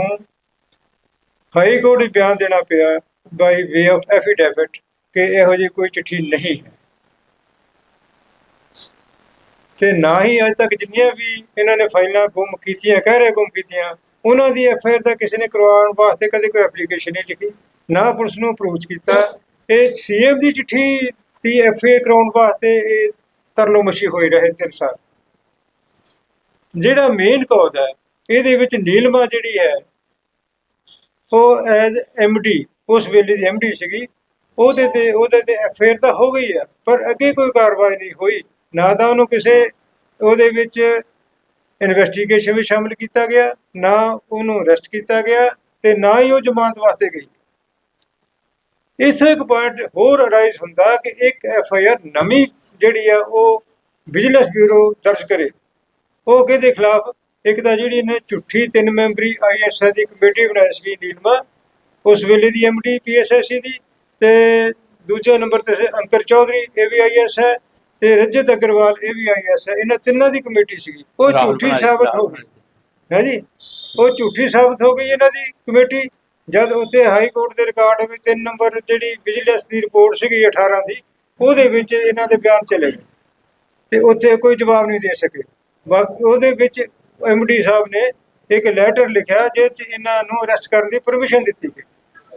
ਹਾਈ ਕੋਰਟ ਵਿੱਚ ਬਿਆਨ ਦੇਣਾ ਪਿਆ ਬਾਈ ਵੇ ਆਫ ਐਫੀਡੈਵਿਟ ਕਿ ਇਹੋ ਜਿਹੀ ਕੋਈ ਚਿੱਠੀ ਨਹੀਂ ਹੈ। ਤੇ ਨਾ ਹੀ ਅੱਜ ਤੱਕ ਜਿੰਨੀਆਂ ਵੀ ਇਹਨਾਂ ਨੇ ਫਾਈਲਾਂ ਗੁੰਮ ਕੀਤੀਆਂ ਕਹਿ ਰਹੇ ਗੁੰਮ ਕੀਤੀਆਂ, ਉਹਨਾਂ ਦੀ ਐਫ ਆਈ ਆਰ ਦਾ ਕਿਸੇ ਨੇ ਕਰਵਾਉਣ ਵਾਸਤੇ ਕਦੇ ਕੋਈ ਐਪਲੀਕੇਸ਼ਨ ਨਹੀਂ ਲਿਖੀ, ਨਾ ਪੁਲਿਸ ਨੂੰ ਅਪਰੋਚ ਕੀਤਾ ਇਹ ਸੀਐਮ ਦੀ ਚਿੱਠੀ ਦੀ ਐਫ ਆਈ ਆਰ ਕਰਾਉਣ ਵਾਸਤੇ ਇਹ ਤਰਲੋ ਮਸ਼ੀ ਹੋਈ ਰਹੇ ਤਿੰਨ ਸਾਲ। ਜਿਹੜਾ ਮੇਨ ਕਾਜ਼ ਹੈ, ਇਹਦੇ ਵਿੱਚ ਨੀਲਮਾ ਜਿਹੜੀ ਹੈ, ਉਹ ਐਜ਼ ਐਮਡੀ ਉਸ ਵੇਲੇ ਦੀ ਐਮਡੀ ਸੀਗੀ। ਉਹਦੇ ਤੇ ਉਹਦੇ ਤੇ ਐਫਆਈਆਰ ਤਾਂ ਹੋ ਗਈ ਆ, ਪਰ ਅੱਗੇ ਕੋਈ ਕਾਰਵਾਈ ਨਹੀਂ ਹੋਈ। ਨਾ ਤਾਂ ਉਹਨੂੰ ਕਿਸੇ, ਉਹਦੇ ਵਿੱਚ ਇਨਵੈਸਟੀਗੇਸ਼ਨ ਵਿੱਚ ਸ਼ਾਮਿਲ ਕੀਤਾ ਗਿਆ, ਨਾ ਉਹਨੂੰ ਅਰੈਸਟ ਕੀਤਾ ਗਿਆ ਤੇ ਨਾ ਹੀ ਉਹ ਜ਼ਮਾਨਤ ਵਾਸਤੇ ਗਈ। ਇਥੇ ਇੱਕ ਪੁਆਇੰਟ ਹੋਰ ਅਰਾਈਜ਼ ਹੁੰਦਾ ਕਿ ਇੱਕ ਐਫਆਈਆਰ ਨਵੀਂ ਜਿਹੜੀ ਆ ਉਹ ਵਿਜੀਲੈਂਸ ਬਿਊਰੋ ਦਰਜ ਕਰੇ। ਉਹ ਕਿਹਦੇ ਖਿਲਾਫ? ਇੱਕ ਤਾਂ ਜਿਹੜੀ ਇਹਨੇ ਝੁੱਠੀ ਤਿੰਨ ਮੈਂਬਰੀ ਆਈਐਸਆਈ ਦੀ ਕਮੇਟੀ ਬਣਾਈ ਸੀ ਨੀਲਮਾ ਉਸ ਵੇਲੇ ਦੀ ਐਮਡੀ ਪੀਐਸਐਸਸੀ ਦੀ ਤੇ ਦੂਜੇ ਨੰਬਰ ਤੇ ਅੰਕਰ ਚੌਧਰੀ ਇਹ ਵੀ ਆਈਐਸ ਹੈ ਤੇ ਰਜਤ ਅਗਰਵਾਲ ਇਹ ਵੀ ਆਈਐਸ ਹੈ। ਇਹਨਾਂ ਤਿੰਨਾਂ ਦੀ ਕਮੇਟੀ ਸੀਗੀ। ਉਹ ਝੂਠੀ ਸਾਬਤ ਹੋ ਗਈ। ਹੈ ਜੀ? ਉਹ ਝੂਠੀ ਸਾਬਤ ਹੋ ਗਈ ਇਹਨਾਂ ਦੀ ਕਮੇਟੀ। ਜਦ ਉੱਥੇ ਹਾਈ ਕੋਰਟ ਦੇ ਰਿਕਾਰਡ ਵਿੱਚ ਤਿੰਨ ਨੰਬਰ ਜਿਹੜੀ ਵਿਜੀਲੈਂਸ ਦੀ ਰਿਪੋਰਟ ਸੀਗੀ 18 ਦੀ, ਉਹਦੇ ਵਿੱਚ ਇਹਨਾਂ ਦੇ ਬਿਆਨ ਚਲੇ ਗਏ। ਤੇ ਉੱਥੇ ਕੋਈ ਜਵਾਬ ਨਹੀਂ ਦੇ ਸਕੇ। ਬਾਕੀ, ਉਹਦੇ ਵਿੱਚ ਐਮਡੀ ਸਾਹਿਬ ਨੇ ਇੱਕ ਲੈਟਰ ਲਿਖਿਆ ਜਿਸ 'ਚ ਇਹਨਾਂ ਨੂੰ ਅਰੈਸਟ ਕਰਨ ਦੀ ਪਰਮਿਸ਼ਨ ਦਿੱਤੀ ਗਈ।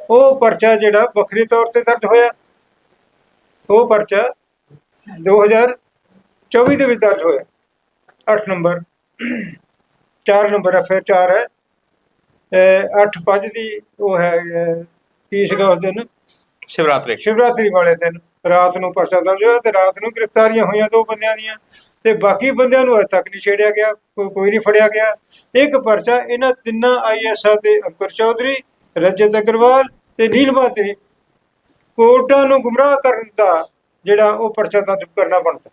ਉਹ ਪਰਚਾ ਜਿਹੜਾ ਵੱਖਰੇ ਤੌਰ ਤੇ ਦਰਜ ਹੋਇਆ। ਉਹ ਪਰਚਾ 2024 ਦੇ ਵਿੱਚ ਦਰਜ ਹੋਇਆ। 8 ਨੰਬਰ 4 ਨੰਬਰ ਐਫ 4 ਹੈ। 8 5 ਦੀ ਉਹ ਹੈ ਅਹ, ਕੀ ਸੀਗਾ ਉਸ ਦਿਨ। ਸ਼ਿਵਰਾਤਰੀ। ਸ਼ਿਵਰਾਤਰੀ ਵਾਲੇ ਦਿਨ ਰਾਤ ਨੂੰ ਪਰਚਾ ਦਰਜ ਹੋਇਆ ਤੇ ਰਾਤ ਨੂੰ ਗ੍ਰਿਫਤਾਰੀਆਂ ਹੋਈਆਂ ਦੋ ਬੰਦਿਆਂ ਦੀਆਂ ਤੇ ਬਾਕੀ ਬੰਦਿਆਂ ਨੂੰ ਅਜੇ ਤੱਕ ਨਹੀਂ ਛੇੜਿਆ ਗਿਆ ਕੋਈ ਨਹੀਂ ਫੜਿਆ ਗਿਆ। ਇੱਕ ਪਰਚਾ ਇਹਨਾਂ ਤਿੰਨਾਂ ਆਈਐਸਆ ਤੇ ਅੰਕੁਰ ਚੌਧਰੀ ਰਜਤ ਅਗਰਵਾਲ ਤੇ ਨੀਲਮਾ ਤੇ ਕੋਰਟਾਂ ਨੂੰ ਗੁੰਮਰਾਹ ਕਰਨ ਦਾ ਜਿਹੜਾ ਉਹ ਪਰਚਾ ਦਰਜ ਕਰਨਾ ਬਣਦਾ।